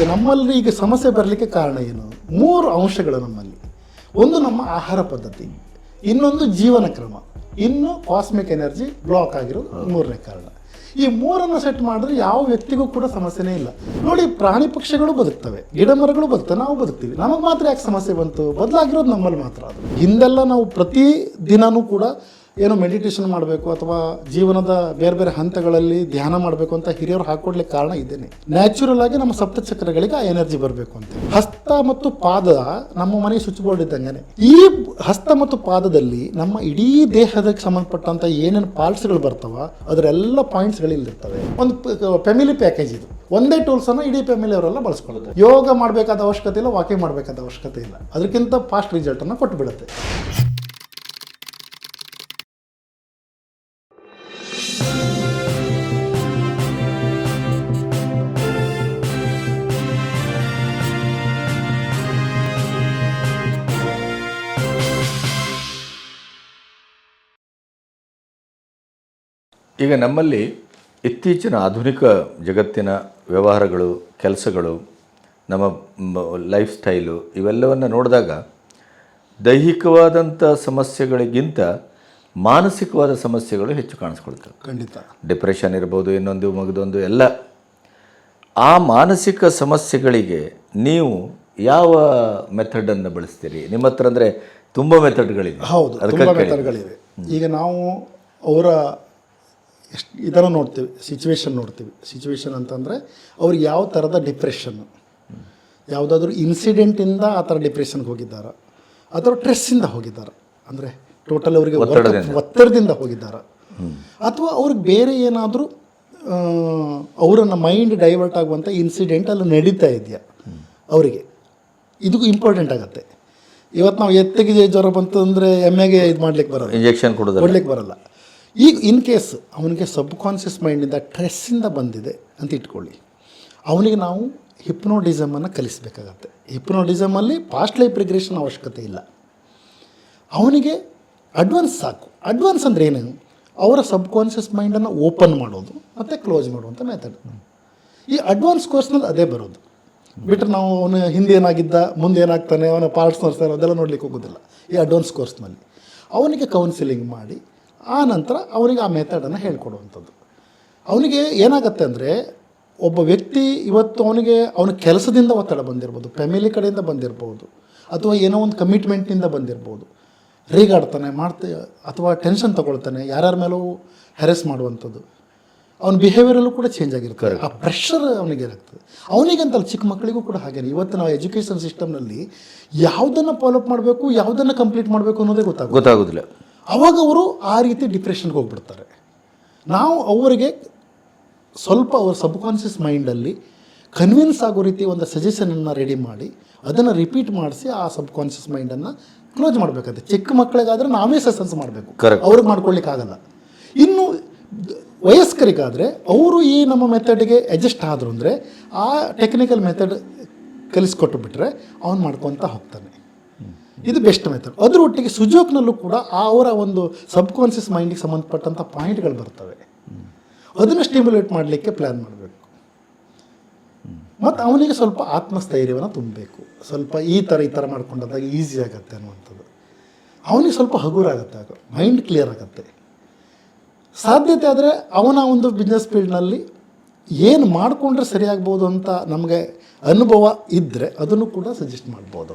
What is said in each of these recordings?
ಈಗ ನಮ್ಮಲ್ಲಿ ಈಗ ಸಮಸ್ಯೆ ಬರಲಿಕ್ಕೆ ಕಾರಣ ಏನು? ಮೂರು ಅಂಶಗಳು ನಮ್ಮಲ್ಲಿ. ಒಂದು ನಮ್ಮ ಆಹಾರ ಪದ್ಧತಿ ಇನ್ನೊಂದು ಜೀವನ ಕ್ರಮ ಇನ್ನು ಕಾಸ್ಮಿಕ್ ಎನರ್ಜಿ ಬ್ಲಾಕ್ ಆಗಿರೋದು ಮೂರನೇ ಕಾರಣ. ಈ ಮೂರನ್ನು ಸೆಟ್ ಮಾಡಿದ್ರೆ ಯಾವ ವ್ಯಕ್ತಿಗೂ ಕೂಡ ಸಮಸ್ಯೆನೇ ಇಲ್ಲ. ನೋಡಿ ಪ್ರಾಣಿ ಪಕ್ಷಿಗಳು ಬದುಕ್ತವೆ ಗಿಡ ಮರಗಳು ಬದುಕ್ತವೆ ನಾವು ಬದುಕ್ತೀವಿ. ನಮಗೆ ಮಾತ್ರ ಯಾಕೆ ಸಮಸ್ಯೆ ಬಂತು? ಬದಲಾಗಿರೋದು ನಮ್ಮಲ್ಲಿ ಮಾತ್ರ ಅದು. ಹಿಂದೆಲ್ಲ ನಾವು ಪ್ರತಿ ದಿನನೂ ಕೂಡ ಏನೋ ಮೆಡಿಟೇಷನ್ ಮಾಡಬೇಕು ಅಥವಾ ಜೀವನದ ಬೇರೆ ಬೇರೆ ಹಂತಗಳಲ್ಲಿ ಧ್ಯಾನ ಮಾಡಬೇಕು ಅಂತ ಹಿರಿಯರು ಹಾಕೊಡ್ಲಿಕ್ಕೆ ಕಾರಣ ಇದ್ದೇನೆ. ನ್ಯಾಚುರಲ್ ಆಗಿ ನಮ್ಮ ಸಪ್ತಚಕ್ರಗಳಿಗೆ ಆ ಎನರ್ಜಿ ಬರಬೇಕು ಅಂತ. ಹಸ್ತ ಮತ್ತು ಪಾದ ನಮ್ಮ ಮನೆ ಸ್ವಿಚ್ ಬೋರ್ಡ್ ಇದ್ದಂಗೆ ಈ ಹಸ್ತ ಮತ್ತು ಪಾದದಲ್ಲಿ ನಮ್ಮ ಇಡೀ ದೇಹದಕ್ಕೆ ಸಂಬಂಧಪಟ್ಟಂತ ಏನೇನು ಪಾರ್ಟ್ಸ್ಗಳು ಬರ್ತಾವ, ಅದರೆಲ್ಲ ಪಾಯಿಂಟ್ಸ್ಗಳು ಇಲ್ಲಿರ್ತವೆ ಒಂದು ಫ್ಯಾಮಿಲಿ ಪ್ಯಾಕೇಜ್ ಇದು. ಒಂದೇ ಟೂಲ್ಸ್ ಅನ್ನು ಇಡೀ ಫ್ಯಾಮಿಲಿ ಅವರೆಲ್ಲ ಬಳಸ್ಕೊಳ್ಳೋದು ಯೋಗ ಮಾಡಬೇಕಾದ ಅವಶ್ಯಕತೆ ಇಲ್ಲ ವಾಕಿಂಗ್ ಮಾಡಬೇಕಾದ ಅವಶ್ಯಕತೆ ಇಲ್ಲ. ಅದಕ್ಕಿಂತ ಫಾಸ್ಟ್ ರಿಸಲ್ಟನ್ನು ಕೊಟ್ಟು ಈಗ ನಮ್ಮಲ್ಲಿ ಇತ್ತೀಚಿನ ಆಧುನಿಕ ಜಗತ್ತಿನ ವ್ಯವಹಾರಗಳು ಕೆಲಸಗಳು ನಮ್ಮ ಲೈಫ್ ಸ್ಟೈಲು ಇವೆಲ್ಲವನ್ನು ನೋಡಿದಾಗ ದೈಹಿಕವಾದಂಥ ಸಮಸ್ಯೆಗಳಿಗಿಂತ ಮಾನಸಿಕವಾದ ಸಮಸ್ಯೆಗಳು ಹೆಚ್ಚು ಕಾಣಿಸ್ಕೊಳ್ತವೆ. ಖಂಡಿತ. ಡಿಪ್ರೆಷನ್ ಇರ್ಬೋದು ಇನ್ನೊಂದು ಮಗದೊಂದು ಎಲ್ಲ. ಆ ಮಾನಸಿಕ ಸಮಸ್ಯೆಗಳಿಗೆ ನೀವು ಯಾವ ಮೆಥಡನ್ನು ಬಳಸ್ತೀರಿ? ನಿಮ್ಮ ಹತ್ರ ಅಂದರೆ ತುಂಬ ಮೆಥಡ್ಗಳಿವೆ ಹೌದು ಅದಕ್ಕೆ ಮೆಥಡ್ಗಳಿವೆ ಈಗ ನಾವು ಅವರ ಎಷ್ಟು ಇದನ್ನು ನೋಡ್ತೀವಿ ಸಿಚುವೇಶನ್ ನೋಡ್ತೀವಿ. ಸಿಚುವೇಶನ್ ಅಂತಂದರೆ ಅವ್ರಿಗೆ ಯಾವ ಥರದ ಡಿಪ್ರೆಷನ್ ಯಾವುದಾದ್ರೂ ಇನ್ಸಿಡೆಂಟಿಂದ ಆ ಥರ ಡಿಪ್ರೆಷನ್ಗೆ ಹೋಗಿದ್ದಾರ. ಅಥವಾ ಟ್ರೆಸ್ಸಿಂದ ಹೋಗಿದ್ದಾರೆ. ಅಂದರೆ ಟೋಟಲ್ ಅವರಿಗೆ ಒತ್ತಡದಿಂದ. ಒತ್ತಡದಿಂದ ಹೋಗಿದ್ದಾರ. ಅಥವಾ ಅವ್ರಿಗೆ ಬೇರೆ ಏನಾದರೂ ಅವರನ್ನು ಮೈಂಡ್ ಡೈವರ್ಟ್ ಆಗುವಂಥ ಇನ್ಸಿಡೆಂಟ್ ಅಲ್ಲಿ ನಡೀತಾ ಇದೆಯಾ? ಅವರಿಗೆ. ಇದು ಇಂಪಾರ್ಟೆಂಟ್ ಆಗುತ್ತೆ. ಇವತ್ತು ನಾವು ಎತ್ತಿಗೆ ಜ್ವರ ಬಂತು ಅಂದರೆ ಎಮ್ಮೆಗೆ ಇದು ಮಾಡ್ಲಿಕ್ಕೆ ಬರೋಲ್ಲ. ಇಂಜೆಕ್ಷನ್ ಕೊಡೋದು ಕೊಡ್ಲಿಕ್ಕೆ ಬರಲ್ಲ. ಈಗ ಇನ್ ಕೇಸ್ ಅವನಿಗೆ ಸಬ್ ಕಾನ್ಷಿಯಸ್ ಮೈಂಡಿಂದ ಟ್ರೆಸ್ಸಿಂದ ಬಂದಿದೆ ಅಂತ ಇಟ್ಕೊಳ್ಳಿ. ಅವನಿಗೆ ನಾವು ಹಿಪ್ನೋಡಿಸಮನ್ನು ಕಲಿಸಬೇಕಾಗತ್ತೆ. ಹಿಪ್ನೋಡಿಸಮಲ್ಲಿ ಪಾಸ್ಟ್ ಲೈಫ್ ರಿಗ್ರೆಷನ್ ಅವಶ್ಯಕತೆ ಇಲ್ಲ. ಅವನಿಗೆ ಅಡ್ವಾನ್ಸ್ ಸಾಕು. ಅಡ್ವಾನ್ಸ್ ಅಂದರೆ ಏನು? ಅವರ ಸಬ್ ಕಾನ್ಷಿಯಸ್ ಮೈಂಡನ್ನು ಓಪನ್ ಮಾಡೋದು, ಮತ್ತು ಕ್ಲೋಸ್ ಮಾಡುವಂಥ ಮೆಥಡ್ ಈ ಅಡ್ವಾನ್ಸ್ ಕೋರ್ಸ್ನಲ್ಲಿ ಅದೇ ಬರೋದು. ಬಿಟ್ಟರೆ ನಾವು ಅವನು ಹಿಂದೆ ಏನಾಗಿದ್ದ, ಮುಂದೆ ಏನಾಗ್ತಾನೆ, ಅವನ ಪಾರ್ಟ್ಸ್ ನೋಡ್ತಾರೆ ಅದೆಲ್ಲ ನೋಡ್ಲಿಕ್ಕೆ ಹೋಗೋದಿಲ್ಲ. ಈ ಅಡ್ವಾನ್ಸ್ ಕೋರ್ಸ್ನಲ್ಲಿ ಅವನಿಗೆ ಕೌನ್ಸಿಲಿಂಗ್ ಮಾಡಿ ಆ ನಂತರ ಅವನಿಗೆ ಆ ಮೆಥಡನ್ನು ಹೇಳ್ಕೊಡುವಂಥದ್ದು. ಅವನಿಗೆ ಏನಾಗುತ್ತೆ ಅಂದರೆ ಒಬ್ಬ ವ್ಯಕ್ತಿ ಇವತ್ತು ಅವನಿಗೆ ಅವನ ಕೆಲಸದಿಂದ ಒತ್ತಡ ಬಂದಿರ್ಬೋದು ಫ್ಯಾಮಿಲಿ ಕಡೆಯಿಂದ ಬಂದಿರ್ಬೋದು ಅಥವಾ ಏನೋ ಒಂದು ಕಮಿಟ್ಮೆಂಟ್ನಿಂದ ಬಂದಿರ್ಬೋದು. ರೇಗಾಡ್ತಾನೆ ಮಾಡ್ತಾ ಅಥವಾ ಟೆನ್ಷನ್ ತಗೊಳ್ತಾನೆ ಯಾರ್ಯಾರ ಮೇಲೂ ಹ್ಯಾರೆಸ್ ಮಾಡುವಂಥದ್ದು. ಅವನ ಬಿಹೇವಿಯರಲ್ಲೂ ಕೂಡ ಚೇಂಜ್ ಆಗಿರ್ತಾರೆ ಆ ಪ್ರೆಷರ್ ಅವನಿಗೆ ಇರುತ್ತೆ. ಅವನಿಗಂತಲ್ಲ ಚಿಕ್ಕ ಮಕ್ಕಳಿಗೂ ಕೂಡ ಹಾಗೇನೆ. ಇವತ್ತು ನಾವು ಎಜುಕೇಷನ್ ಸಿಸ್ಟಮ್ನಲ್ಲಿ ಯಾವುದನ್ನು ಫಾಲೋಅಪ್ ಮಾಡಬೇಕು ಯಾವುದನ್ನು ಕಂಪ್ಲೀಟ್ ಮಾಡಬೇಕು ಅನ್ನೋದೇ ಗೊತ್ತಾಗ ಗೊತ್ತಾಗೋದಿಲ್ಲ. ಅವಾಗ ಅವರು ಆ ರೀತಿ ಡಿಪ್ರೆಷನ್ಗೆ ಹೋಗ್ಬಿಡ್ತಾರೆ. ನಾವು ಅವರಿಗೆ ಸ್ವಲ್ಪ ಅವ್ರ ಸಬ್ಕಾನ್ಷಿಯಸ್ ಮೈಂಡಲ್ಲಿ ಕನ್ವಿನ್ಸ್ ಆಗೋ ರೀತಿ ಒಂದು ಸಜೆಷನನ್ನು ರೆಡಿ ಮಾಡಿ ಅದನ್ನು ರಿಪೀಟ್ ಮಾಡಿಸಿ ಆ ಸಬ್ಕಾನ್ಷಿಯಸ್ ಮೈಂಡನ್ನು ಕ್ಲೋಸ್ ಮಾಡಬೇಕಾಗುತ್ತೆ. ಚಿಕ್ಕ ಮಕ್ಕಳಿಗಾದರೆ ನಾವೇ ಸೆಸನ್ಸ್ ಮಾಡಬೇಕು. ಅವ್ರಿಗೆ ಮಾಡ್ಕೊಳ್ಳಿಕ್ಕಾಗಲ್ಲ ಇನ್ನು ವಯಸ್ಕರಿಗಾದರೆ ಅವರು ಈ ನಮ್ಮ ಮೆಥಡ್ಗೆ ಅಡ್ಜಸ್ಟ್ ಆದರು ಅಂದರೆ ಆ ಟೆಕ್ನಿಕಲ್ ಮೆಥಡ್ ಕಲಿಸ್ಕೊಟ್ಟು ಬಿಟ್ಟರೆ ಅವ್ನು ಮಾಡ್ಕೊತ ಹೋಗ್ತಾನೆ. ಇದು ಬೆಸ್ಟ್ ಮೆಥಡ್ ಅದ್ರ ಒಟ್ಟಿಗೆ ಸುಜೋಕ್ನಲ್ಲೂ ಕೂಡ ಅವರ ಒಂದು ಸಬ್ ಕಾನ್ಷಿಯಸ್ ಮೈಂಡಿಗೆ ಸಂಬಂಧಪಟ್ಟಂಥ ಪಾಯಿಂಟ್ಗಳು ಬರ್ತವೆ. ಅದನ್ನು ಸ್ಟಿಮ್ಯುಲೇಟ್ ಮಾಡಲಿಕ್ಕೆ ಪ್ಲ್ಯಾನ್ ಮಾಡಬೇಕು. ಮತ್ತು ಅವನಿಗೆ ಸ್ವಲ್ಪ ಆತ್ಮಸ್ಥೈರ್ಯವನ್ನು ತುಂಬಬೇಕು. ಸ್ವಲ್ಪ ಈ ಥರ ಈ ಥರ ಮಾಡ್ಕೊಂಡಾಗ ಈಸಿ ಆಗುತ್ತೆ ಅನ್ನುವಂಥದ್ದು. ಅವನಿಗೆ ಸ್ವಲ್ಪ ಹಗುರಾಗುತ್ತೆ ಆಗ. ಮೈಂಡ್ ಕ್ಲಿಯರ್ ಆಗುತ್ತೆ. ಸಾಧ್ಯತೆ ಆದರೆ ಅವನ ಒಂದು ಬಿಸ್ನೆಸ್ ಫೀಲ್ಡ್ನಲ್ಲಿ ಏನು ಮಾಡಿಕೊಂಡ್ರೆ ಸರಿಯಾಗ್ಬೋದು ಅಂತ ನಮಗೆ ಅನುಭವ ಇದ್ದರೆ ಅದನ್ನು ಕೂಡ ಸಜೆಸ್ಟ್ ಮಾಡ್ಬೋದು.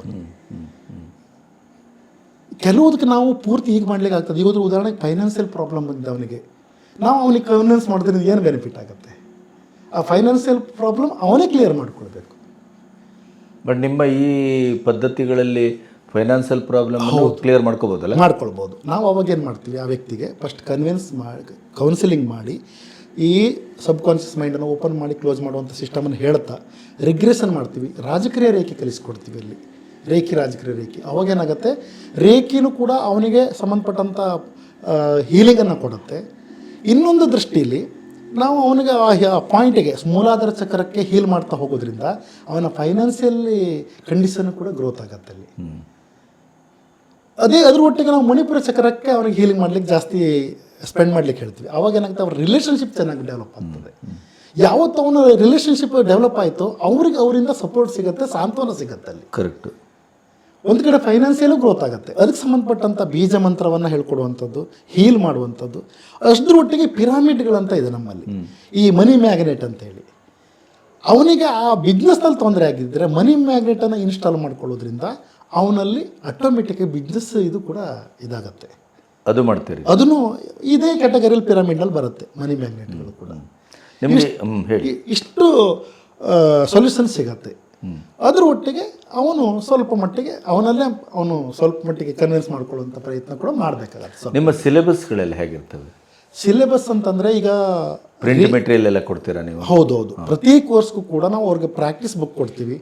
ಕೆಲವುದಕ್ಕೆ ನಾವು ಪೂರ್ತಿ ಈಗ ಮಾಡ್ಲಿಕ್ಕೆ ಆಗ್ತದೆ. ಈಗ ಉದಾಹರಣೆಗೆ ಫೈನಾನ್ಷಿಯಲ್ ಪ್ರಾಬ್ಲಮ್ ಬಂದಿದೆ ಅವನಿಗೆ. ನಾವು ಅವನಿಗೆ ಕನ್ವಿನ್ಸ್ ಮಾಡಿದ್ರೆ ಏನು ಬೆನಿಫಿಟ್ ಆಗುತ್ತೆ? ಆ ಫೈನಾನ್ಷಿಯಲ್ ಪ್ರಾಬ್ಲಮ್ ಅವನೇ ಕ್ಲಿಯರ್ ಮಾಡ್ಕೊಳ್ಬೇಕು. ಬಟ್ ನಿಮ್ಮ ಈ ಪದ್ಧತಿಗಳಲ್ಲಿ ಫೈನಾನ್ಷಿಯಲ್ ಪ್ರಾಬ್ಲಮ್ ಕ್ಲಿಯರ್ ಮಾಡ್ಕೋಬೋದಲ್ಲ? ಮಾಡ್ಕೊಳ್ಬೋದು. ನಾವು ಅವಾಗ ಏನು ಮಾಡ್ತೀವಿ? ಆ ವ್ಯಕ್ತಿಗೆ ಫಸ್ಟ್ ಕನ್ವಿನ್ಸ್ ಮಾಡಿ ಕೌನ್ಸಿಲಿಂಗ್ ಮಾಡಿ ಈ ಸಬ್ ಕಾನ್ಷಿಯಸ್ ಮೈಂಡನ್ನು ಓಪನ್ ಮಾಡಿ ಕ್ಲೋಸ್ ಮಾಡುವಂಥ ಸಿಸ್ಟಮನ್ನು ಹೇಳ್ತಾ ರಿಗ್ರೆಷನ್ ಮಾಡ್ತೀವಿ. ರಾಜಕೀಯ ರೇಖೆ ಕಲಿಸ್ಕೊಡ್ತೀವಿ ಅಲ್ಲಿ. ರೇಖಿ ರಾಜಕೀಯ ರೇಖಿ. ಅವಾಗ ಏನಾಗುತ್ತೆ? ರೇಖಿನೂ ಕೂಡ ಅವನಿಗೆ ಸಂಬಂಧಪಟ್ಟಂಥ ಹೀಲಿಂಗನ್ನು ಕೊಡುತ್ತೆ. ಇನ್ನೊಂದು ದೃಷ್ಟಿಯಲ್ಲಿ ನಾವು ಅವನಿಗೆ ಆ ಪಾಯಿಂಟಿಗೆ ಮೂಲಾಧಾರ ಚಕ್ರಕ್ಕೆ ಹೀಲ್ ಮಾಡ್ತಾ ಹೋಗೋದ್ರಿಂದ ಅವನ ಫೈನಾನ್ಸಿಯಲ್ಲಿ ಕಂಡೀಷನ್ ಕೂಡ ಗ್ರೋತ್ ಆಗುತ್ತೆ ಅಲ್ಲಿ. ಅದೇ ಅದ್ರ ಒಟ್ಟಿಗೆ ನಾವು ಮಣಿಪುರ ಚಕ್ರಕ್ಕೆ ಅವ್ರಿಗೆ ಹೀಲಿಂಗ್ ಮಾಡ್ಲಿಕ್ಕೆ ಜಾಸ್ತಿ ಸ್ಪೆಂಡ್ ಮಾಡ್ಲಿಕ್ಕೆ ಹೇಳ್ತೀವಿ. ಅವಾಗ ಏನಾಗುತ್ತೆ? ಅವ್ರ ರಿಲೇಷನ್ಶಿಪ್ ಚೆನ್ನಾಗಿ ಡೆವಲಪ್ ಆಗ್ತದೆ. ಯಾವತ್ತು ಅವನ ರಿಲೇಷನ್ಶಿಪ್ ಡೆವಲಪ್ ಆಯಿತು ಅವ್ರಿಗೆ ಅವರಿಂದ ಸಪೋರ್ಟ್ ಸಿಗುತ್ತೆ ಸಾಂತ್ವನ ಸಿಗುತ್ತೆ ಅಲ್ಲಿ. ಕರೆಕ್ಟು ಒಂದು ಕಡೆ ಫೈನಾನ್ಸಿಯಲು ಗ್ರೋತ್ ಆಗುತ್ತೆ. ಅದಕ್ಕೆ ಸಂಬಂಧಪಟ್ಟಂಥ ಬೀಜ ಮಂತ್ರವನ್ನು ಹೇಳ್ಕೊಡುವಂಥದ್ದು ಹೀಲ್ ಮಾಡುವಂಥದ್ದು ಅಷ್ಟರ ಒಟ್ಟಿಗೆ ಪಿರಾಮಿಡ್ಗಳಂತ ಇದೆ ನಮ್ಮಲ್ಲಿ. ಈ ಮನಿ ಮ್ಯಾಗ್ನೆಟ್ ಅಂತ ಹೇಳಿ. ಅವನಿಗೆ ಆ ಬಿಸ್ನೆಸ್ನಲ್ಲಿ ತೊಂದರೆ ಆಗಿದ್ದರೆ ಮನಿ ಮ್ಯಾಗ್ನೆಟನ್ನು ಇನ್ಸ್ಟಾಲ್ ಮಾಡ್ಕೊಳ್ಳೋದ್ರಿಂದ ಅವನಲ್ಲಿ ಆಟೋಮೆಟಿಕ್ ಬಿಸ್ನೆಸ್ ಇದು ಕೂಡ ಇದಾಗತ್ತೆ. ಅದು ಮಾಡ್ತೀರಿ. ಅದನ್ನು ಇದೇ ಕ್ಯಾಟಗರಿಯಲ್ಲಿ ಪಿರಾಮಿಡ್ನಲ್ಲಿ ಬರುತ್ತೆ ಮನಿ ಮ್ಯಾಗ್ನೆಟ್ಗಳು ಕೂಡ. ನಿಮಗೆ ಹೇಳಿ. ಇಷ್ಟು ಸೊಲ್ಯೂಷನ್ ಸಿಗತ್ತೆ. ಅದ್ರ ಒಟ್ಟಿಗೆ ಅವನು ಸ್ವಲ್ಪ ಮಟ್ಟಿಗೆ ಅವನಲ್ಲೇ ಅವನು ಸ್ವಲ್ಪ ಮಟ್ಟಿಗೆ ಕನ್ವಿನ್ಸ್ ಮಾಡ್ಕೊಳ್ಳುವಂಥ ಪ್ರಯತ್ನ ಕೂಡ ಮಾಡಬೇಕಾಗತ್ತೆ ಸರ್ ನಿಮ್ಮ ಸಿಲೆಬಸ್ಗಳೆಲ್ಲ ಹೇಗಿರ್ತವೆ? ಸಿಲೆಬಸ್ ಅಂತಂದರೆ ಈಗ ಪ್ರಿಂಟ್ ಮೆಟೀರಿಯಲ್ ಎಲ್ಲ ಕೊಡ್ತೀರಾ ನೀವು? ಹೌದೌದು. ಪ್ರತಿ ಕೋರ್ಸ್ಗೂ ಕೂಡ ನಾವು ಅವ್ರಿಗೆ ಪ್ರಾಕ್ಟೀಸ್ ಬುಕ್ ಕೊಡ್ತೀವಿ.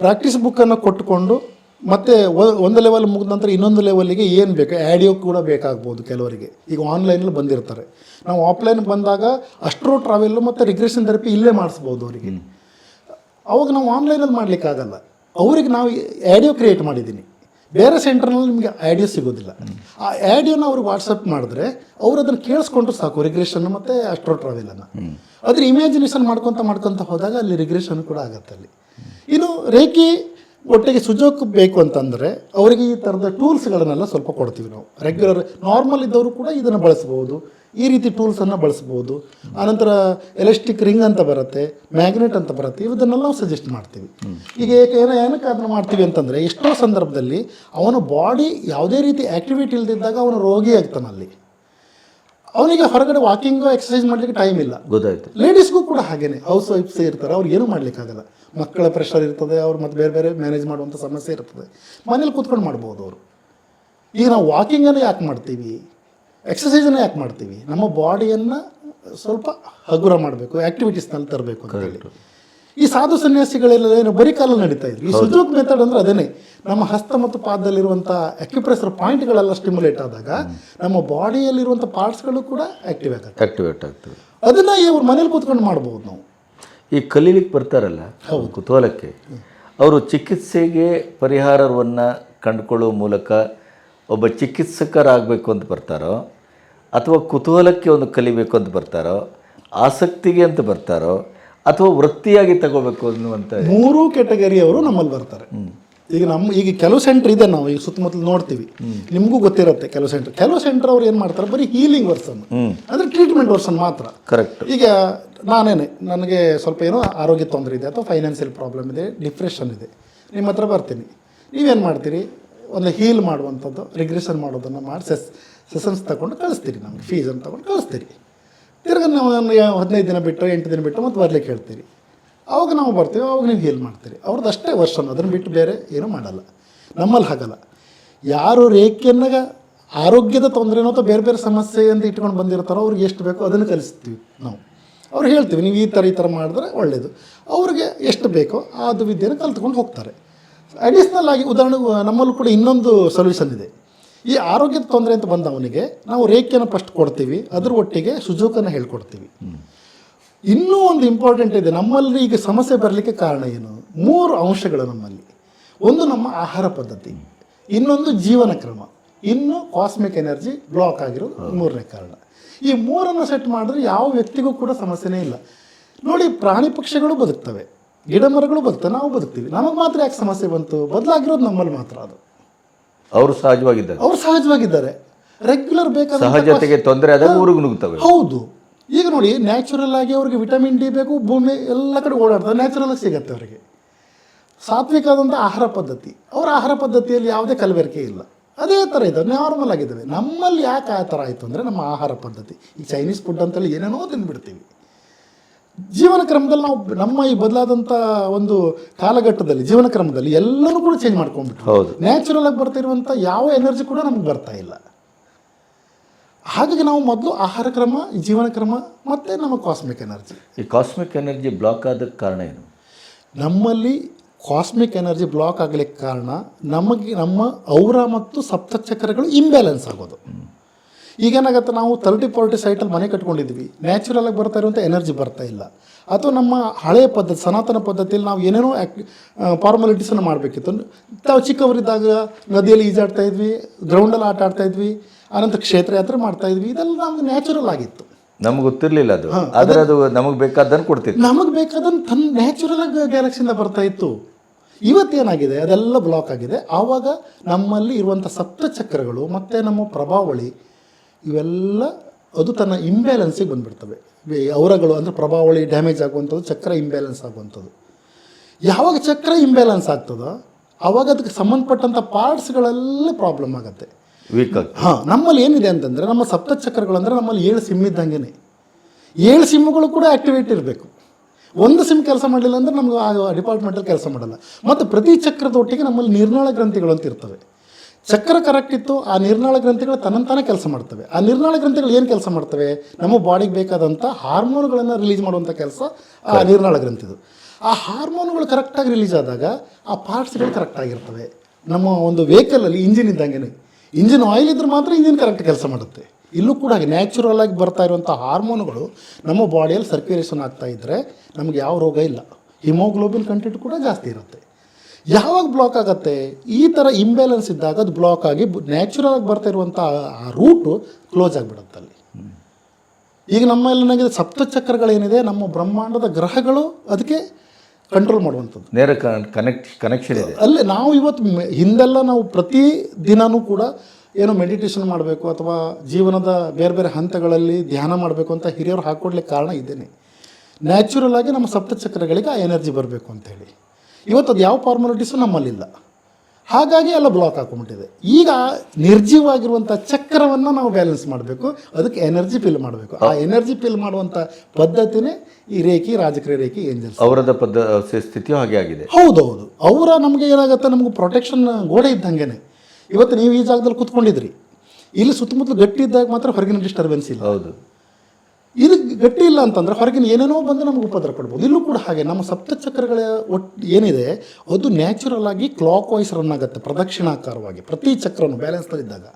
ಪ್ರಾಕ್ಟೀಸ್ ಬುಕ್ಕನ್ನು ಕೊಟ್ಟುಕೊಂಡು ಮತ್ತೆ ಒಂದು ಲೆವೆಲ್ ಮುಗಿದ ನಂತರ ಇನ್ನೊಂದು ಲೆವೆಲಿಗೆ ಏನು ಬೇಕು ಆಡಿಯೋ ಕೂಡ ಬೇಕಾಗ್ಬೋದು ಕೆಲವರಿಗೆ. ಈಗ ಆನ್ಲೈನಲ್ಲಿ ಬಂದಿರ್ತಾರೆ. ನಾವು ಆಫ್ಲೈನ್ ಬಂದಾಗ ಅಷ್ಟ್ರೋ ಟ್ರಾವೆಲ್ಲು ಮತ್ತು ರಿಗ್ರೆಷನ್ ಥೆರಪಿ ಇಲ್ಲೇ ಮಾಡಿಸ್ಬೋದು ಅವರಿಗೆ. ಅವಾಗ ನಾವು ಆನ್ಲೈನಲ್ಲಿ ಮಾಡಲಿಕ್ಕಾಗಲ್ಲ ಅವ್ರಿಗೆ ನಾವು ಆ್ಯಡಿಯೋ ಕ್ರಿಯೇಟ್ ಮಾಡಿದ್ದೀನಿ ಬೇರೆ ಸೆಂಟರ್ನಲ್ಲಿ ನಿಮಗೆ ಆ್ಯಡಿಯೋ ಸಿಗೋದಿಲ್ಲ. ಆ ಆ್ಯಡಿಯೋನ ಅವ್ರಿಗೆ ವಾಟ್ಸಪ್ ಮಾಡಿದ್ರೆ ಅವ್ರು ಅದನ್ನು ಕೇಳಿಸ್ಕೊಂಡ್ರು ಸಾಕು ರಿಗ್ರೆಷನ್ ಮತ್ತು ಅಸ್ಟ್ರೋ ಟ್ರಾವೆಲನ್ನು ಅದ್ರ ಇಮ್ಯಾಜಿನೇಷನ್ ಮಾಡ್ಕೊತ ಮಾಡ್ಕೊತ ಹೋದಾಗ ಅಲ್ಲಿ ರಿಗ್ರೆಷನ್ ಕೂಡ ಆಗುತ್ತೆ ಅಲ್ಲಿ. ಇನ್ನು ರೇಖಿ ಒಟ್ಟಿಗೆ ಸುಜೋಕ್ ಬೇಕು ಅಂತಂದರೆ ಅವರಿಗೆ ಈ ಥರದ ಟೂಲ್ಸ್ಗಳನ್ನೆಲ್ಲ ಸ್ವಲ್ಪ ಕೊಡ್ತೀವಿ ನಾವು. ರೆಗ್ಯುಲರ್ ನಾರ್ಮಲ್ ಇದ್ದವರು ಕೂಡ ಇದನ್ನು ಬಳಸ್ಬೋದು. ಈ ರೀತಿ ಟೂಲ್ಸನ್ನು ಬಳಸ್ಬೋದು. ಆನಂತರ ಎಲೆಸ್ಟಿಕ್ ರಿಂಗ್ ಅಂತ ಬರುತ್ತೆ ಮ್ಯಾಗ್ನೆಟ್ ಅಂತ ಬರುತ್ತೆ ಇವುದನ್ನೆಲ್ಲ ನಾವು ಸಜೆಸ್ಟ್ ಮಾಡ್ತೀವಿ. ಈಗ ಏಕೆ ಏನೋ ಏನಕ್ಕೆ ಅದನ್ನು ಮಾಡ್ತೀವಿ ಅಂತಂದರೆ ಎಷ್ಟೋ ಸಂದರ್ಭದಲ್ಲಿ ಅವನ ಬಾಡಿ ಯಾವುದೇ ರೀತಿ ಆ್ಯಕ್ಟಿವಿಟಿ ಇಲ್ಲದಿದ್ದಾಗ ಅವನು ರೋಗಿ ಆಗ್ತಾನಲ್ಲಿ ಅವನಿಗೆ ಹೊರಗಡೆ ವಾಕಿಂಗು ಎಕ್ಸಸೈಸ್ ಮಾಡಲಿಕ್ಕೆ ಟೈಮ್ ಇಲ್ಲ. ಗೊತ್ತಾಯ್ತು. ಲೇಡೀಸ್ಗೂ ಕೂಡ ಹಾಗೇನೆ. ಹೌಸ್ ವೈಫ್ಸ್ ಇರ್ತಾರೆ ಅವ್ರು ಏನೂ ಮಾಡಲಿಕ್ಕಾಗಲ್ಲ ಮಕ್ಕಳ ಪ್ರೆಷರ್ ಇರ್ತದೆ ಅವ್ರು ಮತ್ತೆ ಬೇರೆ ಬೇರೆ ಮ್ಯಾನೇಜ್ ಮಾಡುವಂಥ ಸಮಸ್ಯೆ ಇರ್ತದೆ. ಮನೇಲಿ ಕೂತ್ಕೊಂಡು ಮಾಡ್ಬೋದು ಅವರು. ಈಗ ನಾವು ವಾಕಿಂಗನ್ನು ಯಾಕೆ ಮಾಡ್ತೀವಿ? ಎಕ್ಸಸೈಸನ್ನು ಯಾಕೆ ಮಾಡ್ತೀವಿ? ನಮ್ಮ ಬಾಡಿಯನ್ನು ಸ್ವಲ್ಪ ಹಗುರ ಮಾಡಬೇಕು ಆ್ಯಕ್ಟಿವಿಟೀಸ್ನಲ್ಲಿ ತರಬೇಕು ಅಂತ ಹೇಳಿ. ಈ ಸಾಧು ಸನ್ಯಾಸಿಗಳೆಲ್ಲ ಏನು ಬರೀ ಕಾಲ ನಡೀತಾ ಇದ್ರು. ಈ ಸುಜೋಕ್ ಮೆಥಡ್ ಅಂದ್ರೆ ಅದೇನೆ ನಮ್ಮ ಹಸ್ತ ಮತ್ತು ಪಾದದಲ್ಲಿರುವಂಥ ಅಕ್ಯುಪ್ರೆಸರ್ ಪಾಯಿಂಟ್ಗಳೆಲ್ಲ ಸ್ಟಿಮ್ಯುಲೇಟ್ ಆದಾಗ ನಮ್ಮ ಬಾಡಿಯಲ್ಲಿರುವಂಥ ಪಾರ್ಟ್ಸ್ಗಳು ಕೂಡ ಆ್ಯಕ್ಟಿವ್ ಆಗುತ್ತೆ ಆಕ್ಟಿವೇಟ್ ಆಗ್ತದೆ ಅದನ್ನು ಇವ್ರು ಮನೇಲಿ ಕೂತ್ಕೊಂಡು ಮಾಡ್ಬೋದು ನಾವು. ಈ ಕಲೀಲಿಕ್ಕೆ ಬರ್ತಾರಲ್ಲ ಕುತೂಹಲಕ್ಕೆ ಅವರು ಚಿಕಿತ್ಸೆಗೆ ಪರಿಹಾರವನ್ನು ಕಂಡುಕೊಳ್ಳುವ ಮೂಲಕ ಒಬ್ಬ ಚಿಕಿತ್ಸಕರಾಗಬೇಕು ಅಂತ ಬರ್ತಾರೋ ಅಥವಾ ಕುತೂಹಲಕ್ಕೆ ಒಂದು ಕಲಿಬೇಕು ಅಂತ ಬರ್ತಾರೋ ಆಸಕ್ತಿಗೆ ಅಂತ ಬರ್ತಾರೋ ಅಥವಾ ವೃತ್ತಿಯಾಗಿ ತಗೋಬೇಕು ಅನ್ನುವಂಥ ಮೂರೂ ಕೆಟಗರಿಯವರು ನಮ್ಮಲ್ಲಿ ಬರ್ತಾರೆ. ಈಗ ನಮ್ಮ ಈಗ ಕೆಲವು ಸೆಂಟ್ರ್ ಇದೆ ನಾವು ಈಗ ಸುತ್ತಮುತ್ತಲು ನೋಡ್ತೀವಿ. ನಿಮಗೂ ಗೊತ್ತಿರುತ್ತೆ ಕೆಲವು ಸೆಂಟ್ರ್. ಕೆಲವು ಸೆಂಟ್ರ್ ಅವ್ರು ಏನು ಮಾಡ್ತಾರೆ ಬರೀ ಹೀಲಿಂಗ್ ವರ್ಸನ್ ಅಂದರೆ ಟ್ರೀಟ್ಮೆಂಟ್ ವರ್ಸನ್ ಮಾತ್ರ. ಕರೆಕ್ಟ್ ಈಗ ನಾನೇನೆ ನನಗೆ ಸ್ವಲ್ಪ ಏನೋ ಆರೋಗ್ಯ ತೊಂದರೆ ಇದೆ ಅಥವಾ ಫೈನಾನ್ಷಿಯಲ್ ಪ್ರಾಬ್ಲಮ್ ಇದೆ ಡಿಪ್ರೆಷನ್ ಇದೆ. ನಿಮ್ಮ ಹತ್ರ ಬರ್ತೀನಿ. ನೀವೇನು ಮಾಡ್ತೀರಿ? ಒಂದು ಹೀಲ್ ಮಾಡುವಂಥದ್ದು ರಿಗ್ರೆಷನ್ ಮಾಡೋದನ್ನು ಮಾಡಿ ಸೆಸ್ ಸೆಷನ್ಸ್ ತಗೊಂಡು ಕಳಿಸ್ತೀರಿ ನಮಗೆ ಫೀಸನ್ನು ತಗೊಂಡು ಕಳಿಸ್ತೀರಿ. ತಿರ್ಗಿ ನಾವು ಹದಿನೈದು ದಿನ ಬಿಟ್ಟು, ಎಂಟು ದಿನ ಬಿಟ್ಟು ಮತ್ತು ಬರ್ಲಿಕ್ಕೆ ಹೇಳ್ತೀರಿ. ಅವಾಗ ನಾವು ಬರ್ತೀವಿ, ಅವಾಗ ನೀವು ಹೀಲ್ ಮಾಡ್ತೀರಿ. ಅವ್ರದ್ದು ಅಷ್ಟೇ ವರ್ಷನ್ ಅದನ್ನು ಬಿಟ್ಟು ಬೇರೆ ಏನೂ ಮಾಡಲ್ಲ. ನಮ್ಮಲ್ಲಿ ಹಾಗಲ್ಲ. ಯಾರು ರೇಖೆಯನ್ನಾಗ ಆರೋಗ್ಯದ ತೊಂದರೆನೋ ಅಥವಾ ಬೇರೆ ಬೇರೆ ಸಮಸ್ಯೆಯಿಂದ ಇಟ್ಕೊಂಡು ಬಂದಿರ್ತಾರೋ, ಅವ್ರಿಗೆ ಎಷ್ಟು ಬೇಕೋ ಅದನ್ನು ಕಲಿಸ್ತೀವಿ ನಾವು. ಅವ್ರು ಹೇಳ್ತೀವಿ, ನೀವು ಈ ಥರ ಈ ಥರ ಮಾಡಿದ್ರೆ ಒಳ್ಳೆಯದು ಅವ್ರಿಗೆ ಎಷ್ಟು ಬೇಕೋ ಅದು ವಿದ್ಯೆಯನ್ನು ಕಲ್ತ್ಕೊಂಡು ಹೋಗ್ತಾರೆ. ಅಡಿಷ್ನಲ್ ಆಗಿ ಉದಾಹರಣೆಗೆ ನಮ್ಮಲ್ಲೂ ಕೂಡ ಇನ್ನೊಂದು ಸೊಲ್ಯೂಷನ್ ಇದೆ. ಈ ಆರೋಗ್ಯದ ತೊಂದರೆ ಅಂತ ಬಂದವನಿಗೆ ನಾವು ರೇಖೆಯನ್ನು ಫಸ್ಟ್ ಕೊಡ್ತೀವಿ ಅದ್ರ ಒಟ್ಟಿಗೆ ಸುಜೋಕನ್ನು ಹೇಳ್ಕೊಡ್ತೀವಿ. ಇನ್ನೂ ಒಂದು ಇಂಪಾರ್ಟೆಂಟ್ ಇದೆ ನಮ್ಮಲ್ಲಿ ಈಗ ಸಮಸ್ಯೆ ಬರಲಿಕ್ಕೆ ಕಾರಣ ಏನು? ಮೂರು ಅಂಶಗಳು ನಮ್ಮಲ್ಲಿ. ಒಂದು ನಮ್ಮ ಆಹಾರ ಪದ್ಧತಿ ಇನ್ನೊಂದು ಜೀವನ ಕ್ರಮ ಇನ್ನು ಕಾಸ್ಮಿಕ್ ಎನರ್ಜಿ ಬ್ಲಾಕ್ ಆಗಿರೋದು ಮೂರನೇ ಕಾರಣ. ಈ ಮೂರನ್ನು ಸೆಟ್ ಮಾಡಿದ್ರೆ ಯಾವ ವ್ಯಕ್ತಿಗೂ ಕೂಡ ಸಮಸ್ಯೆನೇ ಇಲ್ಲ. ನೋಡಿ ಪ್ರಾಣಿ ಪಕ್ಷಿಗಳು ಬದುಕ್ತವೆ. ಗಿಡ ಮರಗಳು ಬದುಕ್ತವೆ ನಾವು ಬದುಕ್ತೀವಿ. ನಮಗೆ ಮಾತ್ರ ಯಾಕೆ ಸಮಸ್ಯೆ ಬಂತು? ಬದಲಾಗಿರೋದು ನಮ್ಮಲ್ಲಿ ಮಾತ್ರ ಅದು. ಅವರು ಸಹಜವಾಗಿದ್ದಾರೆ. ಅವ್ರು ಸಹಜವಾಗಿದ್ದಾರೆ. ರೆಗ್ಯುಲರ್ ಬೇಕಾದ ಸಹಜತೆಗೆ ತೊಂದರೆ ಆದಾಗ ಊರಿಗೆ ನುಗ್ತವೆ. ಹೌದು. ಈಗ ನೋಡಿ ನ್ಯಾಚುರಲ್ ಆಗಿ ಅವ್ರಿಗೆ ವಿಟಮಿನ್ ಡಿ ಬೇಕು ಭೂಮಿ ಎಲ್ಲ ಕಡೆ ಓಡಾಡ್ತಾರೆ ನ್ಯಾಚುರಲ್ ಆಗಿ ಸಿಗತ್ತೆ ಅವರಿಗೆ. ಸಾತ್ವಿಕವಾದಂಥ ಆಹಾರ ಪದ್ಧತಿ. ಅವರ ಆಹಾರ ಪದ್ಧತಿಯಲ್ಲಿ ಯಾವುದೇ ಕಲಬೆರಕೆ ಇಲ್ಲ. ಅದೇ ಥರ ಇದೆ. ನಾರ್ಮಲ್ ಆಗಿದ್ದಾವೆ. ನಮ್ಮಲ್ಲಿ ಯಾಕೆ ಆ ಥರ ಆಯಿತು ಅಂದರೆ ನಮ್ಮ ಆಹಾರ ಪದ್ಧತಿ. ಈ ಚೈನೀಸ್ ಫುಡ್ ಅಂತೇಳಿ ಏನೇನೋ ತಿಂದುಬಿಡ್ತೀವಿ. ಜೀವನ ಕ್ರಮದಲ್ಲಿ ನಾವು ನಮ್ಮ ಈ ಬದಲಾದಂಥ ಒಂದು ಕಾಲಘಟ್ಟದಲ್ಲಿ ಜೀವನ ಕ್ರಮದಲ್ಲಿ ಎಲ್ಲರೂ ಕೂಡ ಚೇಂಜ್ ಮಾಡ್ಕೊಂಡ್ಬಿಟ್ಟು ಹೌದು. ನ್ಯಾಚುರಲ್ ಆಗಿ ಬರ್ತಿರುವಂಥ ಯಾವ ಎನರ್ಜಿ ಕೂಡ ನಮ್ಗೆ ಬರ್ತಾ ಇಲ್ಲ. ಹಾಗಾಗಿ ನಾವು ಮೊದಲು ಆಹಾರ ಕ್ರಮ ಜೀವನ ಕ್ರಮ ಮತ್ತು ನಮ್ಮ ಕಾಸ್ಮಿಕ್ ಎನರ್ಜಿ ಈ ಕಾಸ್ಮಿಕ್ ಎನರ್ಜಿ ಬ್ಲಾಕ್ ಆದಕ್ಕೆ ಕಾರಣ ಏನು? ನಮ್ಮಲ್ಲಿ ಕಾಸ್ಮಿಕ್ ಎನರ್ಜಿ ಬ್ಲಾಕ್ ಆಗಲಿಕ್ಕೆ ಕಾರಣ ನಮಗೆ ನಮ್ಮ ಔರ ಮತ್ತು ಸಪ್ತಚಕ್ರಗಳು ಇಂಬ್ಯಾಲೆನ್ಸ್ ಆಗೋದು. ಈಗೇನಾಗತ್ತೆ ನಾವು ತರ್ಟಿ ಫೋರ್ಟಿ ಸೈಟಲ್ಲಿ ಮನೆ ಕಟ್ಕೊಂಡಿದ್ವಿ. ನ್ಯಾಚುರಲ್ ಆಗಿ ಬರ್ತಾ ಇರುವಂಥ ಎನರ್ಜಿ ಬರ್ತಾ ಇಲ್ಲ. ಅಥವಾ ನಮ್ಮ ಹಳೆಯ ಪದ್ಧತಿ ಸನಾತನ ಪದ್ಧತಿಯಲ್ಲಿ ನಾವು ಏನೇನೋ ಆ್ಯಕ್ ಫಾರ್ಮಾಲಿಟೀಸನ್ನು ಮಾಡಬೇಕಿತ್ತು. ತಾವು ಚಿಕ್ಕವರಿದ್ದಾಗ ನದಿಯಲ್ಲಿ ಈಜಾಡ್ತಾ ಇದ್ವಿ ಗ್ರೌಂಡಲ್ಲಿ ಆಟ ಆಡ್ತಾ ಇದ್ವಿ ಆನಂತರ ಕ್ಷೇತ್ರ ಯಾತ್ರೆ ಮಾಡ್ತಾ ಇದ್ವಿ. ಇದೆಲ್ಲ ನಮ್ಗೆ ನ್ಯಾಚುರಲ್ ಆಗಿತ್ತು. ನಮ್ಗೆ ಗೊತ್ತಿರಲಿಲ್ಲ ಅದು. ಆದರೆ ಅದು. ನಮಗೆ ಬೇಕಾದ್ದನ್ನು ಕೊಡ್ತಿತ್ತು ನಮಗೆ ಬೇಕಾದಂತ ತನ್ನ ನ್ಯಾಚುರಲ್ ಆಗಿ ಗ್ಯಾಲಕ್ಸಿಯಿಂದ ಬರ್ತಾ ಇತ್ತು. ಇವತ್ತೇನಾಗಿದೆ ಅದೆಲ್ಲ ಬ್ಲಾಕ್ ಆಗಿದೆ. ಆವಾಗ ನಮ್ಮಲ್ಲಿ ಇರುವಂಥ ಸಪ್ತಚಕ್ರಗಳು ಮತ್ತು ನಮ್ಮ ಪ್ರಭಾವಳಿ ಇವೆಲ್ಲ ಅದು ತನ್ನ ಇಂಬ್ಯಾಲೆನ್ಸಿಗೆ ಬಂದ್ಬಿಡ್ತವೆ. ಅವರಗಳು ಅಂದರೆ ಪ್ರಭಾವಳಿ ಡ್ಯಾಮೇಜ್ ಆಗುವಂಥದ್ದು ಚಕ್ರ ಇಂಬ್ಯಾಲೆನ್ಸ್ ಆಗುವಂಥದ್ದು. ಯಾವಾಗ ಚಕ್ರ ಇಂಬ್ಯಾಲೆನ್ಸ್ ಆಗ್ತದೋ ಆವಾಗ ಅದಕ್ಕೆ ಸಂಬಂಧಪಟ್ಟಂಥ ಪಾರ್ಟ್ಸ್ಗಳೆಲ್ಲ ಪ್ರಾಬ್ಲಮ್ ಆಗುತ್ತೆ. ಹಾಂ ನಮ್ಮಲ್ಲಿ ಏನಿದೆ ಅಂತಂದರೆ ನಮ್ಮ ಸಪ್ತಚಕ್ರಗಳು ಅಂದರೆ ನಮ್ಮಲ್ಲಿ ಏಳು ಸಿಮ್ ಇದ್ದಂಗೆ ಏಳು ಸಿಮ್ಗಳು ಕೂಡ ಆ್ಯಕ್ಟಿವೇಟ್ ಇರಬೇಕು. ಒಂದು ಸಿಮ್ ಕೆಲಸ ಮಾಡಲಿಲ್ಲ ಅಂದರೆ ನಮ್ಗೆ ಆ ಡಿಪಾರ್ಟ್ಮೆಂಟಲ್ಲಿ ಕೆಲಸ ಮಾಡಲ್ಲ. ಮತ್ತು ಪ್ರತಿ ಚಕ್ರದ ಒಟ್ಟಿಗೆ ನಮ್ಮಲ್ಲಿ ನಿರ್ನಾಳ ಗ್ರಂಥಿಗಳು ಅಂತ ಇರ್ತವೆ. ಚಕ್ರ ಕರೆಕ್ಟ್ ಇತ್ತು ಆ ನಿರ್ನಾಳ ಗ್ರಂಥಿಗಳು ತನ್ನಂತಾನೇ ಕೆಲಸ ಮಾಡ್ತವೆ. ಆ ನಿರ್ನಾಳ ಗ್ರಂಥಿಗಳು ಏನು ಕೆಲಸ ಮಾಡ್ತವೆ? ನಮ್ಮ ಬಾಡಿಗೆ ಬೇಕಾದಂಥ ಹಾರ್ಮೋನ್ಗಳನ್ನು ರಿಲೀಸ್ ಮಾಡುವಂಥ ಕೆಲಸ ಆ ನಿರ್ನಾಳ ಗ್ರಂಥಿದು. ಆ ಹಾರ್ಮೋನ್ಗಳು ಕರೆಕ್ಟಾಗಿ ರಿಲೀಸ್ ಆದಾಗ ಆ ಪಾರ್ಟ್ಸ್ಗಳು ಕರೆಕ್ಟಾಗಿರ್ತವೆ ನಮ್ಮ ಒಂದು ವೆಹಿಕಲಲ್ಲಿ ಇಂಜಿನ್ ಇದ್ದಂಗೆ ಇಂಜಿನ್ ಆಯಿಲ್ ಇದ್ರೆ ಮಾತ್ರ ಇಂಜಿನ್ ಕರೆಕ್ಟ್ ಕೆಲಸ ಮಾಡುತ್ತೆ. ಇಲ್ಲೂ ಕೂಡ ಹಾಗೆ ನ್ಯಾಚುರಲ್ ಆಗಿ ಬರ್ತಾ ಇರುವಂಥ ಹಾರ್ಮೋನುಗಳು ನಮ್ಮ ಬಾಡಿಯಲ್ಲಿ ಸರ್ಕ್ಯುಲೇಷನ್ ಆಗ್ತಾ ಇದ್ದರೆ ನಮಗೆ ಯಾವ ರೋಗ ಇಲ್ಲ. ಹಿಮೋಗ್ಲೋಬಿನ್ ಕಂಟೆಂಟ್ ಕೂಡ ಜಾಸ್ತಿ ಇರುತ್ತೆ. ಯಾವಾಗ ಬ್ಲಾಕ್ ಆಗುತ್ತೆ? ಈ ಥರ ಇಂಬ್ಯಾಲೆನ್ಸ್ ಇದ್ದಾಗ ಅದು ಬ್ಲಾಕ್ ಆಗಿ ನ್ಯಾಚುರಲ್ ಆಗಿ ಬರ್ತಾ ಇರುವಂಥ ಆ ರೂಟು ಕ್ಲೋಸ್ ಆಗಿಬಿಡುತ್ತೆ ಅಲ್ಲಿ. ಈಗ ನಮ್ಮಲ್ಲಿ ನನಗೆ ಸಪ್ತಚಕ್ರಗಳೇನಿದೆ ನಮ್ಮ ಬ್ರಹ್ಮಾಂಡದ ಗ್ರಹಗಳು ಅದಕ್ಕೆ ಕಂಟ್ರೋಲ್ ಮಾಡುವಂಥದ್ದು. ನೇರ ಕನೆಕ್ಟ್ ಕನೆಕ್ಷನ್ ಇದೆ. ಅಲ್ಲೇ ನಾವು ಇವತ್ತು ಮೆ- ಹಿಂದೆಲ್ಲ ನಾವು ಪ್ರತಿ ದಿನವೂ ಕೂಡ ಏನು ಮೆಡಿಟೇಷನ್ ಮಾಡಬೇಕು ಅಥವಾ ಜೀವನದ ಬೇರೆ ಬೇರೆ ಹಂತಗಳಲ್ಲಿ ಧ್ಯಾನ ಮಾಡಬೇಕು ಅಂತ ಹಿರಿಯರು ಹಾಕ್ಕೊಡ್ಲಿಕ್ಕೆ ಕಾರಣ ಇದ್ದೇನೆ. ನ್ಯಾಚುರಲ್ ಆಗಿ ನಮ್ಮ ಸಪ್ತಚಕ್ರಗಳಿಗೆ ಆ ಎನರ್ಜಿ ಬರಬೇಕು ಅಂತೇಳಿ ಇವತ್ತು ಅದು ಯಾವ ಫಾರ್ಮಾಲಿಟೀಸು ನಮ್ಮಲ್ಲಿಲ್ಲ. ಹಾಗಾಗಿ ಎಲ್ಲ ಬ್ಲಾಕ್ ಹಾಕೊಂಡ್ಬಿಟ್ಟಿದೆ. ಈಗ ನಿರ್ಜೀವವಾಗಿರುವಂಥ ಚಕ್ರವನ್ನು ನಾವು ಬ್ಯಾಲೆನ್ಸ್ ಮಾಡಬೇಕು. ಅದಕ್ಕೆ ಎನರ್ಜಿ ಫಿಲ್ ಮಾಡಬೇಕು. ಆ ಎನರ್ಜಿ ಫಿಲ್ ಮಾಡುವಂಥ ಪದ್ಧತಿನೇ ಈ ರೇಖಿ ರಾಜಕೀಯ ರೇಖಿ ಏಂಜಲ್ಸ್ ಅವರದ ಪದ್ಧ ಸ್ಥಿತಿ ಹಾಗೆ ಆಗಿದೆ. ಹೌದೌದು. ಅವರ ನಮಗೆ ಏನಾಗುತ್ತೆ? ನಮಗೆ ಪ್ರೊಟೆಕ್ಷನ್ ಗೋಡೆ ಇದ್ದಂಗೆ ಇವತ್ತು ನೀವು ಈ ಜಾಗದಲ್ಲಿ ಕೂತ್ಕೊಂಡಿದ್ರಿ. ಇಲ್ಲಿ ಸುತ್ತಮುತ್ತಲು ಗಟ್ಟಿ ಇದ್ದಾಗ ಮಾತ್ರ ಹೊರಗಿನ ಡಿಸ್ಟರ್ಬೆನ್ಸ್ ಇಲ್ಲ. ಹೌದು. ಇದು ಗಟ್ಟಿ ಇಲ್ಲ ಅಂತಂದ್ರೆ ಹೊರಗಿನ ಏನೇನೋ ಬಂದು ನಮಗೆ ಉಪದ್ರ ಕೊಡ್ಬೋದು. ಇಲ್ಲೂ ಕೂಡ ಹಾಗೆ ನಮ್ಮ ಸಪ್ತಚಕ್ರಗಳ ಒಟ್ಟು ಏನಿದೆ ಅದು ನ್ಯಾಚುರಲ್ ಆಗಿ ಕ್ಲಾಕ್ ವೈಸ್ ರನ್ ಆಗುತ್ತೆ ಪ್ರದಕ್ಷಿಣಾಕಾರವಾಗಿ ಪ್ರತಿ ಚಕ್ರನು ಬ್ಯಾಲೆನ್ಸ್ನಲ್ಲಿದ್ದಾಗ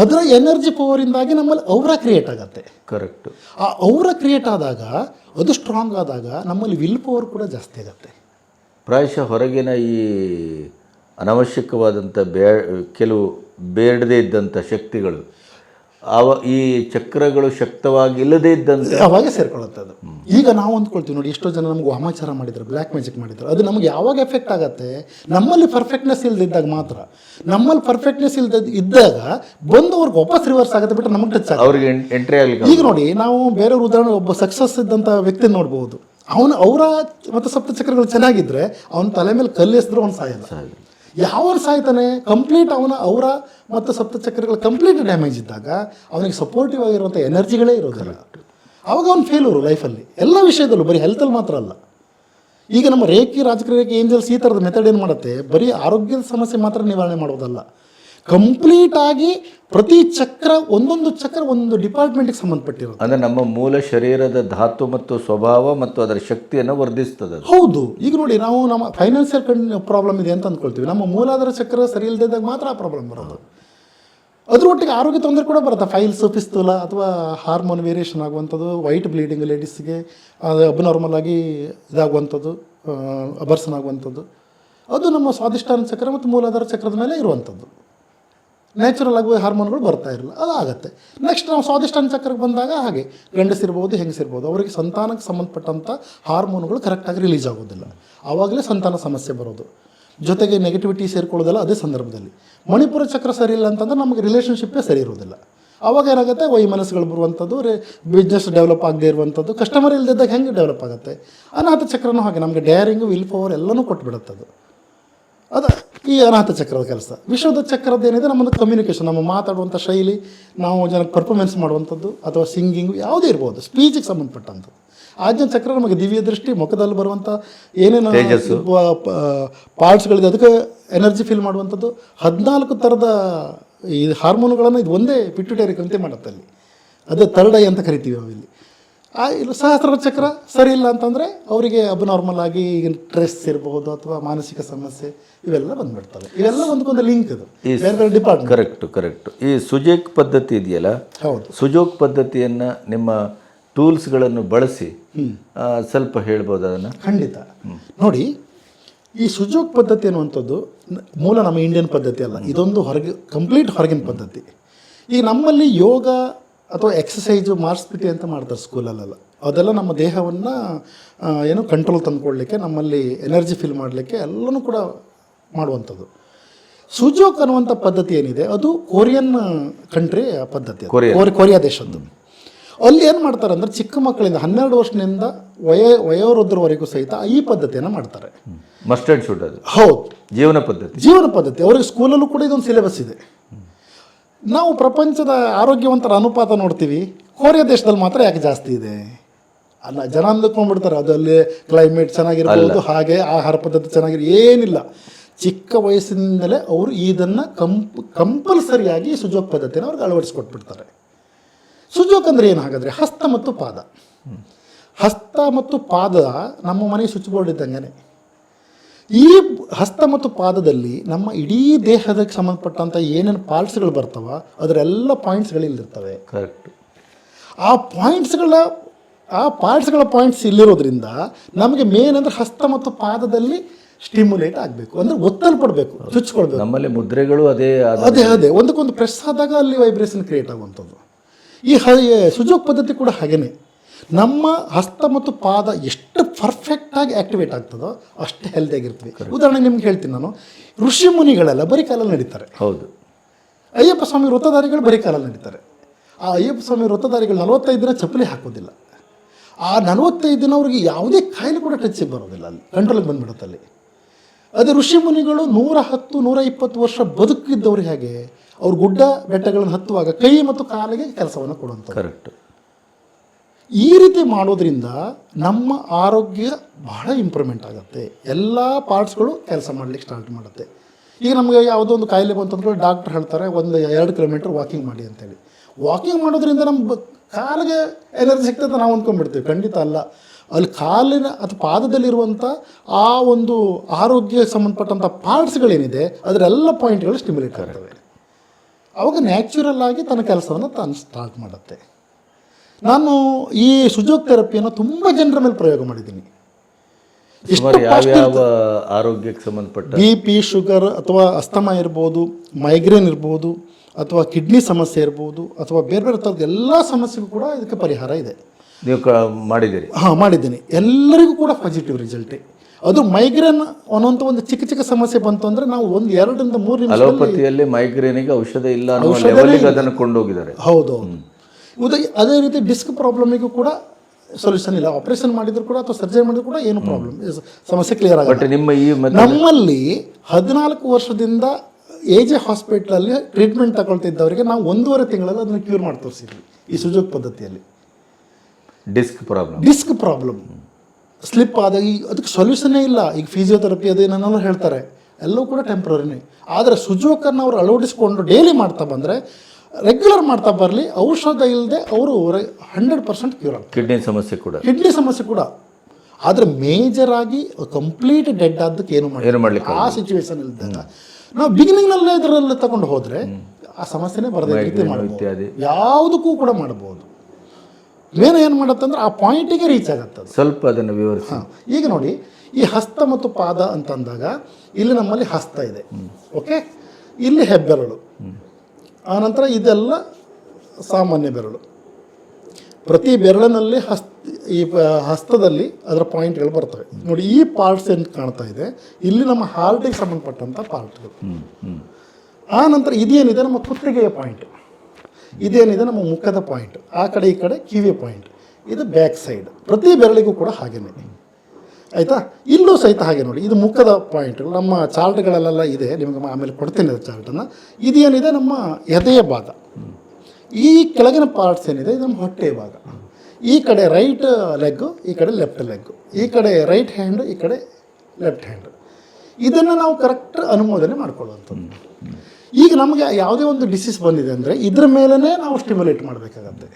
ಅದರ ಎನರ್ಜಿ ಪವರಿಂದಾಗಿ ನಮ್ಮಲ್ಲಿ ಔರ ಕ್ರಿಯೇಟ್ ಆಗುತ್ತೆ. ಕರೆಕ್ಟ್ ಆ ಔರ ಕ್ರಿಯೇಟ್ ಆದಾಗ ಅದು ಸ್ಟ್ರಾಂಗ್ ಆದಾಗ ನಮ್ಮಲ್ಲಿ ವಿಲ್ ಪವರ್ ಕೂಡ ಜಾಸ್ತಿ ಆಗುತ್ತೆ. ಪ್ರಾಯಶಃ ಹೊರಗಿನ ಈ ಅನವಶ್ಯಕವಾದಂಥ ಬೇ ಕೆಲವು ಬೇಡದೇ ಇದ್ದಂಥ ಶಕ್ತಿಗಳು ಆವ ಈ ಚಕ್ರಗಳು ಶಕ್ತವಾಗಿ ಇಲ್ಲದೇ ಇದ್ದಂತೆ. ಅವಾಗ ಸೇರ್ಕೊಳ್ಳುತ್ತೆ ಅದು ಈಗ ನಾವು ಅಂದ್ಕೊಳ್ತೀವಿ ನೋಡಿ ಎಷ್ಟೋ ಜನ ನಮ್ಗೆ ವಾಮಾಚಾರ ಮಾಡಿದ್ರು ಬ್ಲ್ಯಾಕ್ ಮ್ಯಾಜಿಕ್ ಮಾಡಿದ್ರು. ಅದು ನಮ್ಗೆ ಯಾವಾಗ ಎಫೆಕ್ಟ್ ಆಗುತ್ತೆ? ನಮ್ಮಲ್ಲಿ ಪರ್ಫೆಕ್ಟ್ನೆಸ್ ಇಲ್ದಿದ್ದಾಗ ಮಾತ್ರ. ನಮ್ಮಲ್ಲಿ ಪರ್ಫೆಕ್ಟ್ನೆಸ್ ಇಲ್ದ ಇದ್ದಾಗ ಬಂದು ಅವ್ರಿಗೆ ವಾಪಸ್ ರಿವರ್ಸ್ ಆಗುತ್ತೆ ಬಿಟ್ಟು ನಮಗೆ ಟಚ್ ಅವ್ರಿಗೆ ಎಂಟ್ರಿ ಆಗಲಿ ಈಗ ನೋಡಿ ನಾವು ಬೇರೆಯವ್ರ ಉದಾಹರಣೆ ಒಬ್ಬ ಸಕ್ಸಸ್ ಇದ್ದಂಥ ವ್ಯಕ್ತಿ ನೋಡ್ಬೋದು. ಅವನು ಅವರ ಮತ್ತು ಸಪ್ತಚಕ್ರಗಳು ಚೆನ್ನಾಗಿದ್ರೆ ಅವನ ತಲೆ ಮೇಲೆ ಕಲ್ಲು ಎಸೆದ್ರು ಅವ್ನು ಸಾಯಲ್ಲ. ಯಾವ ಸಾಯ್ತಾನೆ ಕಂಪ್ಲೀಟ್ ಅವನ, ಅವರ ಮತ್ತು ಸಪ್ತಚಕ್ರಗಳು ಕಂಪ್ಲೀಟ್ ಡ್ಯಾಮೇಜ್ ಇದ್ದಾಗ ಅವನಿಗೆ ಸಪೋರ್ಟಿವ್ ಆಗಿರುವಂಥ ಎನರ್ಜಿಗಳೇ ಇರೋದಿಲ್ಲ. ಅವಾಗ ಅವ್ನು ಫೇಲೂರು ಲೈಫಲ್ಲಿ ಎಲ್ಲ ವಿಷಯದಲ್ಲೂ, ಬರೀ ಹೆಲ್ತಲ್ಲಿ ಮಾತ್ರ ಅಲ್ಲ. ಈಗ ನಮ್ಮ ರೇಖಿ ರಾಜಕೀಯ ರೇಖೆ ಏಂಜಲ್ಸ್ ಈ ಥರದ ಮೆಥಡ್ ಏನು ಮಾಡುತ್ತೆ? ಬರೀ ಆರೋಗ್ಯದ ಸಮಸ್ಯೆ ಮಾತ್ರ ನಿವಾರಣೆ ಮಾಡೋದಲ್ಲ ಕಂಪ್ಲೀಟ್ ಆಗಿ ಪ್ರತಿ ಚಕ್ರ ಒಂದೊಂದು ಚಕ್ರ ಒಂದು ಡಿಪಾರ್ಟ್ಮೆಂಟ್ಗೆ ಸಂಬಂಧಪಟ್ಟಿರೋದು. ಅಂದರೆ ನಮ್ಮ ಮೂಲ ಶರೀರದ ಧಾತು ಮತ್ತು ಸ್ವಭಾವ ಮತ್ತು ಅದರ ಶಕ್ತಿಯನ್ನು ವರ್ಧಿಸ್ತದೆ ಹೌದು. ಈಗ ನೋಡಿ ನಾವು ನಮ್ಮ ಫೈನಾನ್ಷಿಯಲ್ ಪ್ರಾಬ್ಲಮ್ ಇದೆ ಅಂತ ಅಂದ್ಕೊಳ್ತೀವಿ. ನಮ್ಮ ಮೂಲಾಧಾರ ಚಕ್ರ ಸರಿ ಇಲ್ಲದಾಗ ಮಾತ್ರ ಆ ಪ್ರಾಬ್ಲಮ್ ಬರೋದು. ಅದರೊಟ್ಟಿಗೆ ಆರೋಗ್ಯ ತೊಂದರೆ ಕೂಡ ಬರುತ್ತೆ. ಫೈಲ್ಸ್ ಪಿಸ್ತೂಲ ಅಥವಾ ಹಾರ್ಮೋನ್ ವೇರಿಯೇಷನ್ ಆಗುವಂಥದ್ದು ವೈಟ್ ಬ್ಲೀಡಿಂಗ್ ಲೇಡೀಸ್ಗೆ ಅದು ಅಬ್ನಾರ್ಮಲ್ ಆಗಿ ಇದಾಗುವಂಥದ್ದು ಅಬರ್ಸನ್ ಆಗುವಂಥದ್ದು ಅದು ನಮ್ಮ ಸ್ವಾದಿಷ್ಟಾನ ಚಕ್ರ ಮತ್ತು ಮೂಲಾಧಾರ ಚಕ್ರದ ಮೇಲೆ ಇರುವಂಥದ್ದು. ನ್ಯಾಚುರಲ್ ಆಗಿ ಹಾರ್ಮೋನ್ಗಳು ಬರ್ತಾ ಇರಲ್ಲ ಆಗುತ್ತೆ ನೆಕ್ಸ್ಟ್ ನಾವು ಸ್ವಾದಿಷ್ಟಾನ ಚಕ್ರಕ್ಕೆ ಬಂದಾಗ ಹಾಗೆ, ಗಂಡಸಿರ್ಬೋದು, ಹೆಂಗಸಿರ್ಬೋದು, ಅವರಿಗೆ ಸಂತಾನಕ್ಕೆ ಸಂಬಂಧಪಟ್ಟಂಥ ಹಾರ್ಮೋನ್ಗಳು ಕರೆಕ್ಟಾಗಿ ರಿಲೀಸ್ ಆಗೋದಿಲ್ಲ. ಆವಾಗಲೇ ಸಂತಾನ ಸಮಸ್ಯೆ ಬರೋದು. ಜೊತೆಗೆ ನೆಗೆಟಿವಿಟಿ ಸೇರ್ಕೊಳ್ಳೋದಿಲ್ಲ ಅದೇ ಸಂದರ್ಭದಲ್ಲಿ. ಮಣಿಪುರ ಚಕ್ರ ಸರಿ ಇಲ್ಲ ಅಂತಂದ್ರೆ ನಮಗೆ ರಿಲೇಷನ್ಶಿಪ್ಪೇ ಸರಿ ಇರೋದಿಲ್ಲ ಆವಾಗ ಏನಾಗುತ್ತೆ ವೈಮನಸ್ಸುಗಳು ಬರುವಂಥದ್ದು, ರೇ ಬಿಸ್ನೆಸ್ ಡೆವಲಪ್ ಆಗದೇ ಇರುವಂಥದ್ದು ಕಸ್ಟಮರ್ ಇಲ್ಲದಿದ್ದಾಗ ಹೆಂಗೆ ಡೆವಲಪ್ ಆಗುತ್ತೆ? ಅನಾಥ ಚಕ್ರನೂ ಹಾಗೆ, ನಮಗೆ ಡೇರಿಂಗು ವಿಲ್ ಪವರ್ ಎಲ್ಲನೂ ಕೊಟ್ಟುಬಿಡುತ್ತದು ಅದ ಈ ಅನಾಥ ಚಕ್ರದ ಕೆಲಸ. ವಿಶ್ವದ ಚಕ್ರದ ಏನಿದೆ ನಮ್ಮದು ಕಮ್ಯುನಿಕೇಷನ್ ನಮ್ಮ ಮಾತಾಡುವಂಥ ಶೈಲಿ ನಾವು ಜನಕ್ಕೆ ಪರ್ಫಾರ್ಮೆನ್ಸ್ ಮಾಡುವಂಥದ್ದು ಅಥವಾ ಸಿಂಗಿಂಗು ಯಾವುದೇ ಇರ್ಬೋದು ಸ್ಪೀಚಿಗೆ ಸಂಬಂಧಪಟ್ಟಂಥದ್ದು. ಆಜ್ಞಾ ಚಕ್ರ ನಮಗೆ ದಿವ್ಯ ದೃಷ್ಟಿ ಮುಖದಲ್ಲಿ ಬರುವಂಥ ಏನೇನು. ಪಾರ್ಟ್ಸ್ಗಳಿದೆ ಅದಕ್ಕೆ ಎನರ್ಜಿ ಫೀಲ್ ಮಾಡುವಂಥದ್ದು. ಹದಿನಾಲ್ಕು ಥರದ ಈ ಹಾರ್ಮೋನುಗಳನ್ನು ಇದು ಒಂದೇ ಪಿಟ್ಯುಟರಿ ಕಂತೆ ಮಾಡುತ್ತೆ ಅಲ್ಲಿ. ಅದೇ ಥರ್ಡ್ ಐ ಅಂತ ಕರಿತೀವಿ ನಾವಿಲ್ಲಿ. ಆ ಇಲ್ಲ ಸಹಸ್ರ ಚಕ್ರ ಸರಿ ಇಲ್ಲ ಅಂತಂದರೆ ಅವರಿಗೆ ಅಬ್ನಾರ್ಮಲ್ ಆಗಿ ಈಗಿನ ಸ್ಟ್ರೆಸ್ ಇರಬಹುದು ಅಥವಾ ಮಾನಸಿಕ ಸಮಸ್ಯೆ ಇವೆಲ್ಲ ಬಂದ್ಬಿಡ್ತವೆ. ಇವೆಲ್ಲ ಒಂದಕ್ಕೊಂದು ಲಿಂಕ್ ಇದು ಈ ಬೇರೆ ಬೇರೆ ಡಿಪಾರ್ಟ್ಮೆಂಟ್ ಕರೆಕ್ಟು ಕರೆಕ್ಟು ಈ ಸುಜೇಕ್ ಪದ್ಧತಿ ಇದೆಯಲ್ಲ? ಹೌದು. ಸುಜೋಕ್ ಪದ್ಧತಿಯನ್ನು ನಿಮ್ಮ ಟೂಲ್ಸ್ಗಳನ್ನು ಬಳಸಿ ಸ್ವಲ್ಪ ಹೇಳ್ಬೋದು ಅದನ್ನು? ಖಂಡಿತ. ನೋಡಿ ಈ ಸುಜೋಕ್ ಪದ್ಧತಿ ಅನ್ನುವಂಥದ್ದು ಮೂಲ ನಮ್ಮ ಇಂಡಿಯನ್ ಪದ್ಧತಿ ಅಲ್ಲ. ಇದೊಂದು ಹೊರಗೆ ಕಂಪ್ಲೀಟ್ ಹೊರಗಿನ ಪದ್ಧತಿ. ಈಗ ನಮ್ಮಲ್ಲಿ ಯೋಗ ಅಥವಾ ಎಕ್ಸಸೈಜು ಮಾರ್ಸ್ಬಿಟಿ ಅಂತ ಮಾಡ್ತಾರೆ ಸ್ಕೂಲಲ್ಲೆಲ್ಲ. ಅದೆಲ್ಲ ನಮ್ಮ ದೇಹವನ್ನು ಏನು ಕಂಟ್ರೋಲ್ ತಂದುಕೊಡ್ಲಿಕ್ಕೆ ನಮ್ಮಲ್ಲಿ ಎನರ್ಜಿ ಫೀಲ್ ಮಾಡಲಿಕ್ಕೆ ಎಲ್ಲನೂ ಕೂಡ ಮಾಡುವಂಥದ್ದು. ಸುಜೋಕ್ ಅನ್ನುವಂಥ ಪದ್ಧತಿ ಏನಿದೆ? ಅದು ಕೊರಿಯನ್ ಕಂಟ್ರಿ ಪದ್ಧತಿ. ಕೊರಿಯಾ. ಕೊರಿ- ಕೊರಿಯಾ ದೇಶದ್ದು. ಅಲ್ಲಿ ಏನು ಮಾಡ್ತಾರೆ ಅಂದರೆ ಚಿಕ್ಕ ಮಕ್ಕಳಿಂದ ಹನ್ನೆರಡು ವರ್ಷದಿಂದ ವಯ ವಯೋವೃದ್ಧರವರೆಗೂ ಸಹಿತ ಈ ಪದ್ಧತಿಯನ್ನು ಮಾಡ್ತಾರೆ. ಮಸ್ಟರ್ಡ್ ಶೂಟ್ ಅದು. ಹೌದು. ಜೀವನ ಪದ್ಧತಿ. ಜೀವನ ಪದ್ಧತಿ. ಅವರಿಗೆ ಸ್ಕೂಲಲ್ಲೂ ಕೂಡ ಇದೊಂದು ಸಿಲೆಬಸ್ ಇದೆ. ನಾವು ಪ್ರಪಂಚದ ಆರೋಗ್ಯವಂತರ ಅನುಪಾತ ನೋಡ್ತೀವಿ. ಕೊರಿಯಾ ದೇಶದಲ್ಲಿ ಮಾತ್ರ ಯಾಕೆ ಜಾಸ್ತಿ ಇದೆ? ಅಲ್ಲ ಜನ ಅಂದ್ಕೊಂಡ್ಬಿಡ್ತಾರೆ ಅದಲ್ಲಿ ಕ್ಲೈಮೇಟ್ ಚೆನ್ನಾಗಿರ್ಬೋದು ಹಾಗೆ ಆಹಾರ ಪದ್ಧತಿ ಚೆನ್ನಾಗಿರೋ ಏನಿಲ್ಲ. ಚಿಕ್ಕ ವಯಸ್ಸಿನಿಂದಲೇ ಅವರು ಇದನ್ನು ಕಂಪ್ ಕಂಪಲ್ಸರಿಯಾಗಿ ಸುಜೋಕ್ ಪದ್ಧತಿನ ಅವ್ರಿಗೆ ಅಳವಡಿಸ್ಕೊಟ್ಬಿಡ್ತಾರೆ. ಸುಜೋಕ್ ಅಂದರೆ ಏನು ಹಾಗಾದರೆ ಹಸ್ತ ಮತ್ತು ಪಾದ. ಹಸ್ತ ಮತ್ತು ಪಾದ ನಮ್ಮ ಮನೆ ಸ್ವಿಚ್ ಬೋರ್ಡ್ ಇದ್ದಂಗೆ ಈ ಹಸ್ತ ಮತ್ತು ಪಾದದಲ್ಲಿ ನಮ್ಮ ಇಡೀ ದೇಹದಕ್ಕೆ ಸಂಬಂಧಪಟ್ಟಂಥ ಏನೇನು ಪಾರ್ಟ್ಸ್ಗಳು ಬರ್ತಾವ ಅದರೆಲ್ಲ ಪಾಯಿಂಟ್ಸ್ಗಳು ಇಲ್ಲಿರ್ತವೆ. ಕರೆಕ್ಟ್ ಆ ಪಾಯಿಂಟ್ಸ್ಗಳ ಆ ಪಾರ್ಟ್ಸ್ಗಳ ಪಾಯಿಂಟ್ಸ್ ಇಲ್ಲಿರೋದ್ರಿಂದ ನಮಗೆ ಮೇನ್ ಅಂದ್ರೆ ಹಸ್ತ ಮತ್ತು ಪಾದದಲ್ಲಿ ಸ್ಟಿಮ್ಯುಲೇಟ್ ಆಗಬೇಕು. ಅಂದರೆ ಒತ್ತಲ್ಪಡಬೇಕು ಚುಚ್ಕೊಳ್ಬೇಕು. ನಮ್ಮಲ್ಲಿ ಮುದ್ರೆಗಳು ಅದೇ ಅದೇ ಅದೇ. ಒಂದಕ್ಕೊಂದು ಪ್ರೆಸ್ ಆದಾಗ ಅಲ್ಲಿ ವೈಬ್ರೇಷನ್ ಕ್ರಿಯೇಟ್ ಆಗುವಂಥದ್ದು. ಈ ಹ ಸುಜೋಗ್ ಪದ್ಧತಿ ಕೂಡ ಹಾಗೇನೆ. ನಮ್ಮ ಹಸ್ತ ಮತ್ತು ಪಾದ ಎಷ್ಟು ಪರ್ಫೆಕ್ಟಾಗಿ ಆ್ಯಕ್ಟಿವೇಟ್ ಆಗ್ತದೋ ಅಷ್ಟು ಹೆಲ್ದಿಯಾಗಿರ್ತೀವಿ ಉದಾಹರಣೆ ನಿಮ್ಗೆ ಹೇಳ್ತೀನಿ ನಾನು ಋಷಿ ಮುನಿಗಳೆಲ್ಲ ಬರೀ ಕಾಲಲ್ಲಿ ನಡೀತಾರೆ. ಹೌದು. ಅಯ್ಯಪ್ಪ ಸ್ವಾಮಿ ವೃತ್ತಧಾರಿಗಳು ಬರೀ ಕಾಲಲ್ಲಿ ನಡೀತಾರೆ. ಆ ಅಯ್ಯಪ್ಪ ಸ್ವಾಮಿ ವೃತ್ತಧಾರಿಗಳು ನಲವತ್ತೈದು ದಿನ ಚಪ್ಪಲಿ ಹಾಕೋದಿಲ್ಲ. ಆ ನಲವತ್ತೈದು ದಿನ ಅವ್ರಿಗೆ ಯಾವುದೇ ಕಾಯಿಲೆ ಕೂಡ ಟಚ್ಗೆ ಬರೋದಿಲ್ಲ ಅಲ್ಲಿ ಕಂಟ್ರೋಲಿಗೆ ಬಂದ್ಬಿಡುತ್ತೆ ಅಲ್ಲಿ. ಅದೇ ಋಷಿ ಮುನಿಗಳು ನೂರ ಹತ್ತು ನೂರ ಇಪ್ಪತ್ತು ವರ್ಷ ಬದುಕಿದ್ದವ್ರು ಹೇಗೆ ಅವ್ರು ಗುಡ್ಡ ಬೆಟ್ಟಗಳನ್ನು ಹತ್ತುವಾಗ ಕೈ ಮತ್ತು ಕಾಲಿಗೆ ಕೆಲಸವನ್ನು ಕೊಡುವಂಥ ಕರೆಕ್ಟ್ ಈ ರೀತಿ ಮಾಡೋದ್ರಿಂದ ನಮ್ಮ ಆರೋಗ್ಯ ಬಹಳ ಇಂಪ್ರೂವ್ಮೆಂಟ್ ಆಗುತ್ತೆ. ಎಲ್ಲ ಪಾರ್ಟ್ಸ್ಗಳು ಕೆಲಸ ಮಾಡಲಿಕ್ಕೆ ಸ್ಟಾರ್ಟ್ ಮಾಡುತ್ತೆ. ಈಗ ನಮಗೆ ಯಾವುದೋ ಒಂದು ಕಾಯಿಲೆ ಬಂತಂದ್ರೆ ಡಾಕ್ಟ್ರ್ ಹೇಳ್ತಾರೆ, ಒಂದು ಎರಡು ಕಿಲೋಮೀಟ್ರ್ ವಾಕಿಂಗ್ ಮಾಡಿ ಅಂತೇಳಿ. ವಾಕಿಂಗ್ ಮಾಡೋದ್ರಿಂದ ನಮ್ಮ ಕಾಲಿಗೆ ಎನರ್ಜಿ ಸಿಗ್ತದೆ ನಾವು ಅಂದ್ಕೊಂಡ್ಬಿಡ್ತೀವಿ. ಖಂಡಿತ ಅಲ್ಲ. ಅಲ್ಲಿ ಕಾಲಿನ ಅಥವಾ ಪಾದದಲ್ಲಿರುವಂಥ ಆ ಒಂದು ಆರೋಗ್ಯ ಸಂಬಂಧಪಟ್ಟಂಥ ಪಾರ್ಟ್ಸ್ಗಳೇನಿದೆ, ಅದರೆಲ್ಲ ಪಾಯಿಂಟ್ಗಳು ಸ್ಟಿಮ್ಯುಲೇಟ್ ಆಗ್ತವೆ. ಅವಾಗ ನ್ಯಾಚುರಲ್ ಆಗಿ ತನ್ನ ಕೆಲಸವನ್ನು ತಾನು ಸ್ಟಾರ್ಟ್ ಮಾಡುತ್ತೆ. ನಾನು ಈ ಸುಜೋಗ್ ಥೆರಪಿಯನ್ನು ತುಂಬ ಜನರ ಮೇಲೆ ಪ್ರಯೋಗ ಮಾಡಿದ್ದೀನಿ. ಆರೋಗ್ಯಕ್ಕೆ ಸಂಬಂಧಪಟ್ಟ? ಬಿ ಪಿ ಶುಗರ್ ಅಥವಾ ಅಸ್ತಮ ಇರ್ಬೋದು ಮೈಗ್ರೇನ್ ಇರ್ಬೋದು ಅಥವಾ ಕಿಡ್ನಿ ಸಮಸ್ಯೆ ಇರ್ಬೋದು ಅಥವಾ ಬೇರೆ ಬೇರೆ ಥರದ ಎಲ್ಲ ಸಮಸ್ಯೆಗೂ ಕೂಡ ಇದಕ್ಕೆ ಪರಿಹಾರ ಇದೆ. ನೀವು ಮಾಡಿದ್ದೀರಿ? ಹಾಂ ಮಾಡಿದ್ದೀನಿ. ಎಲ್ಲರಿಗೂ ಕೂಡ ಪಾಸಿಟಿವ್ ರಿಸಲ್ಟೇ ಅದು ಮೈಗ್ರೇನ್ ಅನ್ನೋಂಥ ಒಂದು ಚಿಕ್ಕ ಚಿಕ್ಕ ಸಮಸ್ಯೆ ಬಂತು ಅಂದರೆ ನಾವು ಒಂದು ಎರಡರಿಂದ ಮೂರು ನಿಮಿಷದಲ್ಲಿ ಅಲೋಪತಿಯಲ್ಲಿ ಮೈಗ್ರೇನಿಗೆ ಔಷಧ ಇಲ್ಲ ಅದನ್ನು ಕೊಂಡೋಗಿದ್ದಾರೆ. ಹೌದು ಉದಾ ಅದೇ ರೀತಿ ಡಿಸ್ಕ್ ಪ್ರಾಬ್ಲಮಿಗೂ ಕೂಡ ಸೊಲ್ಯೂಷನ್ ಇಲ್ಲ. ಆಪರೇಷನ್ ಮಾಡಿದ್ರು ಕೂಡ ಅಥವಾ ಸರ್ಜರಿ ಮಾಡಿದ್ರು ಕೂಡ ಏನು ಪ್ರಾಬ್ಲಮ್ ಸಮಸ್ಯೆ ಕ್ಲಿಯರ್ ಆಗುತ್ತೆ. ನಿಮ್ಮ ಈ ನಮ್ಮಲ್ಲಿ ಹದಿನಾಲ್ಕು ವರ್ಷದಿಂದ ಎ ಜೆ ಹಾಸ್ಪಿಟ್ಲಲ್ಲಿ ಟ್ರೀಟ್ಮೆಂಟ್ ತಗೊಳ್ತಿದ್ದವರಿಗೆ ನಾವು ಒಂದೂವರೆ ತಿಂಗಳಲ್ಲಿ ಅದನ್ನು ಕ್ಯೂರ್ ಮಾಡಿ ತೋರಿಸಿದ್ವಿ ಈ ಸುಜೋಗ್ ಪದ್ಧತಿಯಲ್ಲಿ. Disc problem disc problem slip ಆದಾಗ ಈಗ ಅದಕ್ಕೆ ಸೊಲ್ಯೂಷನ್ನೇ ಇಲ್ಲ. ಈಗ ಫಿಸಿಯೋಥೆರಪಿ ಅದೇನೇನೋ ಹೇಳ್ತಾರೆ. ಎಲ್ಲವೂ ಕೂಡ ಟೆಂಪ್ರರಿನೇ ಆದರೆ ಸುಜೋಕನ್ನು ಅವರು ಅಳವಡಿಸ್ಕೊಂಡು ಡೈಲಿ ಮಾಡ್ತಾ ಬಂದರೆ ರೆಗ್ಯುಲರ್ ಮಾಡ್ತಾ ಬರಲಿ ಔಷಧ ಇಲ್ಲದೆ ಅವರು ಹಂಡ್ರೆಡ್ ಪರ್ಸೆಂಟ್ ಕ್ಯೂರ್ ಆಗ್ತಾರೆ. ಕಿಡ್ನಿ ಸಮಸ್ಯೆ ಕೂಡ. ಕಿಡ್ನಿ ಸಮಸ್ಯೆ ಕೂಡ. ಆದರೆ ಮೇಜರ್ ಆಗಿ ಕಂಪ್ಲೀಟ್ ಡೆಡ್ ಆದಕ್ಕೆ ಏನು ಮಾಡಿ ಏನು ಮಾಡ್ಲಿಕ್ಕೆ ಆ ಸಿಚುವೇಶನ್ ಇಲ್ದಂಗೆ ನಾವು ಬಿಗಿನಿಂಗ್ನಲ್ಲೇ ಇದರಲ್ಲಿ ತಗೊಂಡು ಹೋದರೆ ಆ ಸಮಸ್ಯೆನೇ ಬರದೇ ರೀತಿ ಮಾಡಬಹುದು ಯಾವುದಕ್ಕೂ ಕೂಡ ಮಾಡಬಹುದು ಮೇನ್ ಏನು ಮಾಡುತ್ತಂದ್ರೆ ಆ ಪಾಯಿಂಟಿಗೆ ರೀಚ್ ಆಗತ್ತೆ ಸ್ವಲ್ಪ ಅದನ್ನು ವಿವರಿಸಿ. ಹಾಂ. ಈಗ ನೋಡಿ ಈ ಹಸ್ತ ಮತ್ತು ಪಾದ ಅಂತಂದಾಗ ಇಲ್ಲಿ ನಮ್ಮಲ್ಲಿ ಹಸ್ತ ಇದೆ. ಓಕೆ ಇಲ್ಲಿ ಹೆಬ್ಬೆರಳು. ಆನಂತರ ಇದೆಲ್ಲ ಸಾಮಾನ್ಯ ಬೆರಳು. ಪ್ರತಿ ಬೆರಳಿನಲ್ಲಿ ಹಸ್ತ, ಈ ಹಸ್ತದಲ್ಲಿ ಅದರ ಪಾಯಿಂಟ್ಗಳು ಬರ್ತವೆ. ನೋಡಿ, ಈ ಪಾರ್ಟ್ಸ್ ಏನು ಕಾಣ್ತಾ ಇದೆ? ಇಲ್ಲಿ ನಮ್ಮ ಹಾರ್ಟಿಗೆ ಸಂಬಂಧಪಟ್ಟಂಥ ಪಾರ್ಟ್ಗಳು. ಆ ನಂತರ ಇದೇನಿದೆ? ನಮ್ಮ ಕುತ್ತಿಗೆಯ ಪಾಯಿಂಟ್. ಇದೇನಿದೆ? ನಮ್ಮ ಮುಖದ ಪಾಯಿಂಟ್. ಆ ಕಡೆ, ಈ ಕಡೆ ಕಿವಿ ಪಾಯಿಂಟ್. ಇದು ಬ್ಯಾಕ್ ಸೈಡ್. ಪ್ರತಿ ಬೆರಳಿಗೂ ಕೂಡ ಹಾಗೇನೆ. ಆಯಿತಾ? ಇಲ್ಲೂ ಸಹಿತ ಹಾಗೆ ನೋಡಿ. ಇದು ಮುಖದ ಪಾಯಿಂಟ್ ನಮ್ಮ ಚಾರ್ಟ್ಗಳಲ್ಲೆಲ್ಲ ಇದೆ. ನಿಮಗೆ ಆಮೇಲೆ ಕೊಡ್ತೇನೆ ಅದು ಚಾರ್ಟನ್ನು ಇದೇನಿದೆ? ನಮ್ಮ ಎದೆಯ ಭಾಗ. ಈ ಕೆಳಗಿನ ಪಾರ್ಟ್ಸ್ ಏನಿದೆ? ಇದು ನಮ್ಮ ಹೊಟ್ಟೆಯ ಭಾಗ. ಈ ಕಡೆ ರೈಟ್ ಲೆಗ್ಗು ಈ ಕಡೆ ಲೆಫ್ಟ್ ಲೆಗ್ಗು ಈ ಕಡೆ ರೈಟ್ ಹ್ಯಾಂಡ್ ಈ ಕಡೆ ಲೆಫ್ಟ್ ಹ್ಯಾಂಡ್ ಇದನ್ನು ನಾವು ಕರೆಕ್ಟ್ ಅನುಮೋದನೆ ಮಾಡ್ಕೊಳ್ಳುವಂಥದ್ದು. ಈಗ ನಮಗೆ ಯಾವುದೇ ಒಂದು ಡಿಸೀಸ್ ಬಂದಿದೆ ಅಂದರೆ ಇದ್ರ ಮೇಲೇ ನಾವು ಸ್ಟಿಮ್ಯುಲೇಟ್ ಮಾಡಬೇಕಾಗತ್ತೆ.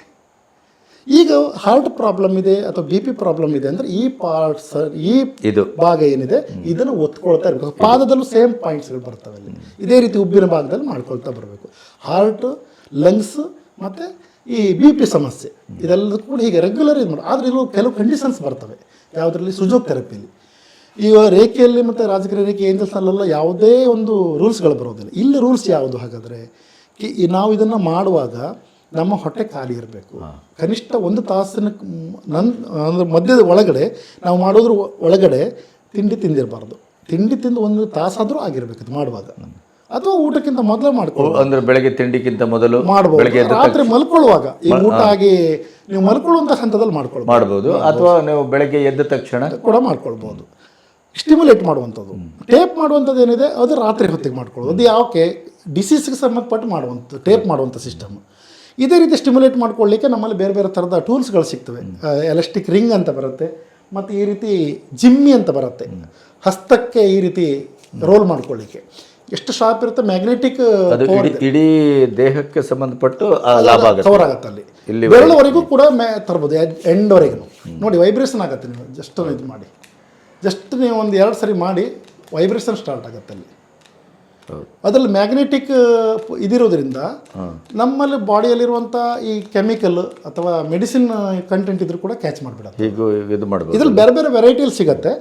ಈಗ ಹಾರ್ಟ್ ಪ್ರಾಬ್ಲಮ್ ಇದೆ ಅಥವಾ ಬಿ ಪಿ ಪ್ರಾಬ್ಲಮ್ ಇದೆ ಅಂದ್ರೆ ಈ ಪಾರ್ಟ್ಸ್ ಈ ಇದು. ಭಾಗ ಏನಿದೆ ಇದನ್ನು ಒತ್ಕೊಳ್ತಾ ಇರಬೇಕು. ಪಾದದಲ್ಲೂ ಸೇಮ್ ಪಾಯಿಂಟ್ಸ್ಗಳು ಬರ್ತವೆ ಅಲ್ಲಿ. ಇದೇ ರೀತಿ ಉಬ್ಬಿನ ಭಾಗದಲ್ಲಿ ಮಾಡ್ಕೊಳ್ತಾ ಬರಬೇಕು. ಹಾರ್ಟ್ ಲಂಗ್ಸ್ ಮತ್ತು ಈ ಬಿ ಪಿ ಸಮಸ್ಯೆ. ಇದೆಲ್ಲ ಕೂಡ ಹೀಗೆ ರೆಗ್ಯುಲರ್ ಇದು ಮಾಡಿ ಆದರೆ ಇಲ್ಲೂ ಕೆಲವು ಕಂಡೀಷನ್ಸ್ ಬರ್ತವೆ. ಯಾವುದರಲ್ಲಿ? ಸುಜೋಗ್ ಥೆರಪಿಯಲ್ಲಿ ಈಗ ರೇಖೆಯಲ್ಲಿ ಮತ್ತು ರಾಜಕೀಯ ರೇಖೆ ಏಂಜಲ್ಸ್ನಲ್ಲೆಲ್ಲ ಯಾವುದೇ ಒಂದು ರೂಲ್ಸ್ಗಳು ಬರೋದಿಲ್ಲ ಇಲ್ಲಿ ರೂಲ್ಸ್ ಯಾವುದು ಹಾಗಾದರೆ? ಕಿ ಈ ನಾವು ಇದನ್ನು ಮಾಡುವಾಗ ನಮ್ಮ ಹೊಟ್ಟೆ ಖಾಲಿ ಇರಬೇಕು. ಕನಿಷ್ಠ ಒಂದು ತಾಸಿನ ನನ್ ಅಂದ್ರೆ ಮಧ್ಯದ ಒಳಗಡೆ ನಾವು ಮಾಡೋದ್ರ ಒಳಗಡೆ ತಿಂಡಿ ತಿಂದಿರಬಾರ್ದು. ತಿಂಡಿ ತಿಂದು ಒಂದು ತಾಸಾದರೂ ಆಗಿರ್ಬೇಕು ಅದು ಮಾಡುವಾಗ. ಅಥವಾ ಊಟಕ್ಕಿಂತ ಮೊದಲು ಮಾಡ್ಕೊಳ್ಳಿ ಅಂದ್ರೆ ಬೆಳಗ್ಗೆ ತಿಂಡಿಗಿಂತ ಮೊದಲು ಮಾಡಬಹುದು ರಾತ್ರಿ ಮಲ್ಕೊಳ್ಳುವಾಗ. ಈ ಊಟ ಆಗಿ ನೀವು ಮಲ್ಕೊಳ್ಳುವಂಥ ಹಂತದಲ್ಲಿ ಮಾಡ್ಕೊಳ್ಬೋದು. ಮಾಡ್ಬೋದು. ಅಥವಾ ನೀವು ಬೆಳಗ್ಗೆ ಎದ್ದ ತಕ್ಷಣ ಕೂಡ ಮಾಡ್ಕೊಳ್ಬೋದು. ಸ್ಟಿಮ್ಯುಲೇಟ್ ಮಾಡುವಂಥದ್ದು. ಟೇಪ್ ಮಾಡುವಂಥದ್ದು ಏನಿದೆ ಅದು ರಾತ್ರಿ ಹೊತ್ತಿಗೆ ಮಾಡ್ಕೊಳ್ಳೋದು. ಅದು ಯಾವಕ್ಕೆ ಡಿಸೀಸ್ಗೆ ಸಂಬಂಧಪಟ್ಟು ಮಾಡುವಂಥ ಟೇಪ್ ಮಾಡುವಂಥ ಸಿಸ್ಟಮ್ ಇದೇ ರೀತಿ ಸ್ಟಿಮ್ಯುಲೇಟ್ ಮಾಡ್ಕೊಳ್ಳಿಕ್ಕೆ ನಮ್ಮಲ್ಲಿ ಬೇರೆ ಬೇರೆ ಥರದ ಟೂಲ್ಸ್ಗಳು ಸಿಗ್ತವೆ. ಎಲೆಕ್ಟ್ರಿಕ್ ರಿಂಗ್ ಅಂತ ಬರುತ್ತೆ ಮತ್ತು ಈ ರೀತಿ ಜಿಮ್ಮಿ ಅಂತ ಬರುತ್ತೆ. ಹಸ್ತಕ್ಕೆ ಈ ರೀತಿ ರೋಲ್ ಮಾಡ್ಕೊಳ್ಳಿಕ್ಕೆ. ಎಷ್ಟು ಶಾರ್ಪ್ ಇರುತ್ತೆ? ಮ್ಯಾಗ್ನೆಟಿಕ್ ಇಡೀ ದೇಹಕ್ಕೆ ಸಂಬಂಧಪಟ್ಟು ಕವರ್ ಆಗುತ್ತೆ. ಅಲ್ಲಿ. ಬೆರಳವರೆಗೂ ಕೂಡ ಮೇ ತರ್ಬೋದು ಎಂಡ್ವರೆಗೂ. ನೋಡಿ ವೈಬ್ರೇಷನ್ ಆಗುತ್ತೆ ನೀವು ಜಸ್ಟ್ ಇದು ಮಾಡಿ. ಜಸ್ಟ್ ನೀವು ಒಂದು ಎರಡು ಸರಿ ಮಾಡಿ ವೈಬ್ರೇಷನ್ ಸ್ಟಾರ್ಟ್ ಆಗುತ್ತೆ ಅಲ್ಲಿ. ಅದರಲ್ಲಿ ಮ್ಯಾಗ್ನೆಟಿಕ್ ಇದಿರೋದ್ರಿಂದ ನಮ್ಮಲ್ಲಿ ಬಾಡಿಯಲ್ಲಿರುವಂಥ ಈ ಕೆಮಿಕಲ್ ಅಥವಾ ಮೆಡಿಸಿನ್ ಕಂಟೆಂಟ್ ಇದ್ರೂ ಕೂಡ ಕ್ಯಾಚ್ ಮಾಡ್ಬಿಡುತ್ತೆ ಇದು ಇದ್ರಲ್ಲಿ ಬೇರೆ ಬೇರೆ ವೆರೈಟಿಯಲ್ಲಿ ಸಿಗುತ್ತೆ.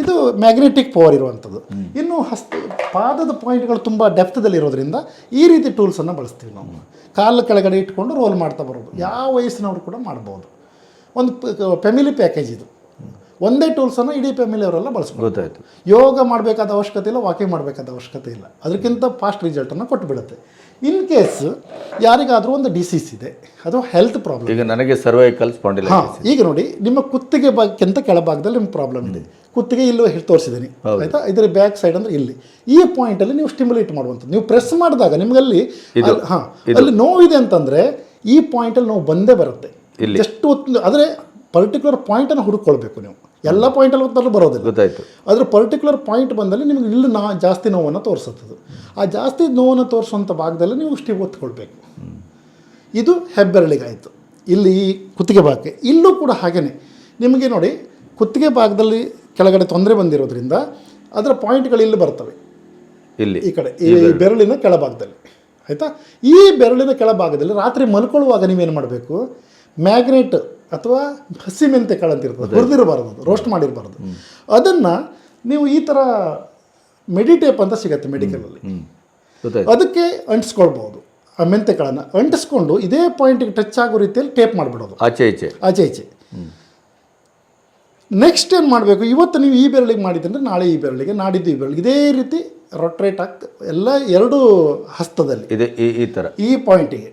ಇದು ಮ್ಯಾಗ್ನೆಟಿಕ್ ಪವರ್ ಇರುವಂಥದ್ದು ಇನ್ನು ಹಸ್ತ ಪಾದದ ಪಾಯಿಂಟ್ಗಳು ತುಂಬ ಡೆಪ್ತದಲ್ಲಿ ಇರೋದ್ರಿಂದ ಈ ರೀತಿ ಟೂಲ್ಸನ್ನು ಬಳಸ್ತೀವಿ ನಾವು. ಕಾಲು ಕೆಳಗಡೆ ಇಟ್ಕೊಂಡು ರೋಲ್ ಮಾಡ್ತಾ ಬರೋದು. ಯಾವ ವಯಸ್ಸಿನವರು ಕೂಡ ಮಾಡ್ಬೋದು. ಒಂದು ಫ್ಯಾಮಿಲಿ ಪ್ಯಾಕೇಜ್ ಇದು. ಒಂದೇ ಟೂಲ್ಸನ್ನು ಇಡೀ ಫ್ಯಾಮಿಲಿ ಅವರೆಲ್ಲ ಬಳಸ್ಬೋದು ಗೊತ್ತಾಯ್ತು. ಯೋಗ ಮಾಡಬೇಕಾದ ಅವಶ್ಯಕತೆ ಇಲ್ಲ ವಾಕಿಂಗ್ ಮಾಡಬೇಕಾದ ಅವಶ್ಯಕತೆ ಇಲ್ಲ. ಅದಕ್ಕಿಂತ ಫಾಸ್ಟ್ ರಿಸಲ್ಟನ್ನು ಕೊಟ್ಟು ಬಿಡುತ್ತೆ ಇನ್ ಕೇಸ್ ಯಾರಿಗಾದರೂ ಒಂದು ಡಿಸೀಸ್ ಇದೆ ಅದು ಹೆಲ್ತ್ ಪ್ರಾಬ್ಲಮ್ ಈಗ ನನಗೆ ಸರ್ವೈಕಲ್ ಸ್ಪಾಂಡಿಲ ಹಾಂ ಈಗ ನೋಡಿ ನಿಮ್ಮ ಕುತ್ತಿಗೆ ಭಾಗಕ್ಕಿಂತ ಕೆಳಭಾಗದಲ್ಲಿ ನಿಮ್ಮ ಪ್ರಾಬ್ಲಮ್ ಇದೆ. ಕುತ್ತಿಗೆ ಇಲ್ಲೂ ಹೇಳಿ ತೋರಿಸಿದ್ದೀನಿ ಆಯ್ತಾ? ಇದರ ಬ್ಯಾಕ್ ಸೈಡ್ ಅಂದ್ರೆ ಇಲ್ಲಿ. ಈ ಪಾಯಿಂಟಲ್ಲಿ ನೀವು ಸ್ಟಿಮ್ಯುಲೇಟ್ ಮಾಡುವಂಥದ್ದು. ನೀವು ಪ್ರೆಸ್ ಮಾಡಿದಾಗ ನಿಮಗಲ್ಲಿ ಹಾಂ ಅಲ್ಲಿ ನೋವಿದೆ ಅಂತಂದರೆ ಈ ಪಾಯಿಂಟಲ್ಲಿ ನೋವು ಬಂದೇ ಬರುತ್ತೆ. ಎಷ್ಟು ಹೊತ್ತು ಆದರೆ ಪರ್ಟಿಕ್ಯುಲರ್ ಪಾಯಿಂಟನ್ನು ಹುಡುಕೊಳ್ಬೇಕು ನೀವು. ಎಲ್ಲ ಪಾಯಿಂಟಲ್ಲಿ ಉತ್ತರ ಬರೋದಿಲ್ಲ. ಗೊತ್ತಾಯ್ತು. ಅದರ ಪರ್ಟಿಕ್ಯುಲರ್ ಪಾಯಿಂಟ್ ಬಂದಲ್ಲಿ ನಿಮಗೆ ಇಲ್ಲಿ ನಾ ಜಾಸ್ತಿ ನೋವನ್ನು ತೋರಿಸುತ್ತದೆ. ಆ ಜಾಸ್ತಿ ನೋವನ್ನು ತೋರಿಸುವಂಥ ಭಾಗದಲ್ಲಿ ನೀವು ಸ್ಟಿವ್ ಒತ್ಕೊಳ್ಬೇಕು. ಇದು ಹೆಬ್ಬೆರಳಿಗಾಯಿತು. ಇಲ್ಲಿ ಈ ಕುತ್ತಿಗೆ ಭಾಗಕ್ಕೆ. ಇಲ್ಲೂ ಕೂಡ ಹಾಗೆಯೇ ನಿಮಗೆ ನೋಡಿ ಕುತ್ತಿಗೆ ಭಾಗದಲ್ಲಿ ಕೆಳಗಡೆ ತೊಂದರೆ ಬಂದಿರೋದ್ರಿಂದ ಅದರ ಪಾಯಿಂಟ್ಗಳು ಇಲ್ಲಿ ಬರ್ತವೆ. ಇಲ್ಲಿ. ಈ ಕಡೆ ಈ ಬೆರಳಿನ. ಕೆಳಭಾಗದಲ್ಲಿ. ಆಯಿತಾ? ಈ ಬೆರಳಿನ ಕೆಳಭಾಗದಲ್ಲಿ ರಾತ್ರಿ ಮಲ್ಕೊಳ್ಳುವಾಗ ನೀವೇನು ಮಾಡಬೇಕು? ಮ್ಯಾಗ್ನೆಟ್ ಅಥವಾ ಹಸಿ ಮೆಂತೆ ಕಾಳು ಅಂತ ಇರ್ತದೆ ಹುರಿದಿರಬಾರ್ದು ಅದು ರೋಸ್ಟ್ ಮಾಡಿರಬಾರ್ದು ಅದನ್ನು ನೀವು ಈ ಥರ ಮೆಡಿಟೇಪ್ ಅಂತ ಸಿಗತ್ತೆ ಮೆಡಿಕಲಲ್ಲಿ ಅದಕ್ಕೆ ಅಂಟಿಸ್ಕೊಳ್ಬೋದು. ಆ ಮೆಂತೆ ಕಾಳನ್ನು ಅಂಟಿಸ್ಕೊಂಡು ಇದೇ ಪಾಯಿಂಟಿಗೆ ಟಚ್ ಆಗೋ ರೀತಿಯಲ್ಲಿ ಟೇಪ್ ಮಾಡಿಬಿಡೋದು. ಆಚೆ ಈಚೆ. ಆಚೆ ಈಚೆ. ನೆಕ್ಸ್ಟ್ ಏನು ಮಾಡಬೇಕು? ಇವತ್ತು ನೀವು ಈ ಬೆರಳಿಗೆ ಮಾಡಿದ್ರೆ ನಾಳೆ ಈ ಬೆರಳಿಗೆ ನಾಡಿದ್ದು ಈ ಬೆರಳಿಗೆ. ಇದೇ ರೀತಿ ರೊಟ್ರೇಟ್ ಆಗ್ತ ಎಲ್ಲ ಎರಡು ಹಸ್ತದಲ್ಲಿ. ಇದೆ ಈ ಥರ ಈ ಪಾಯಿಂಟಿಗೆ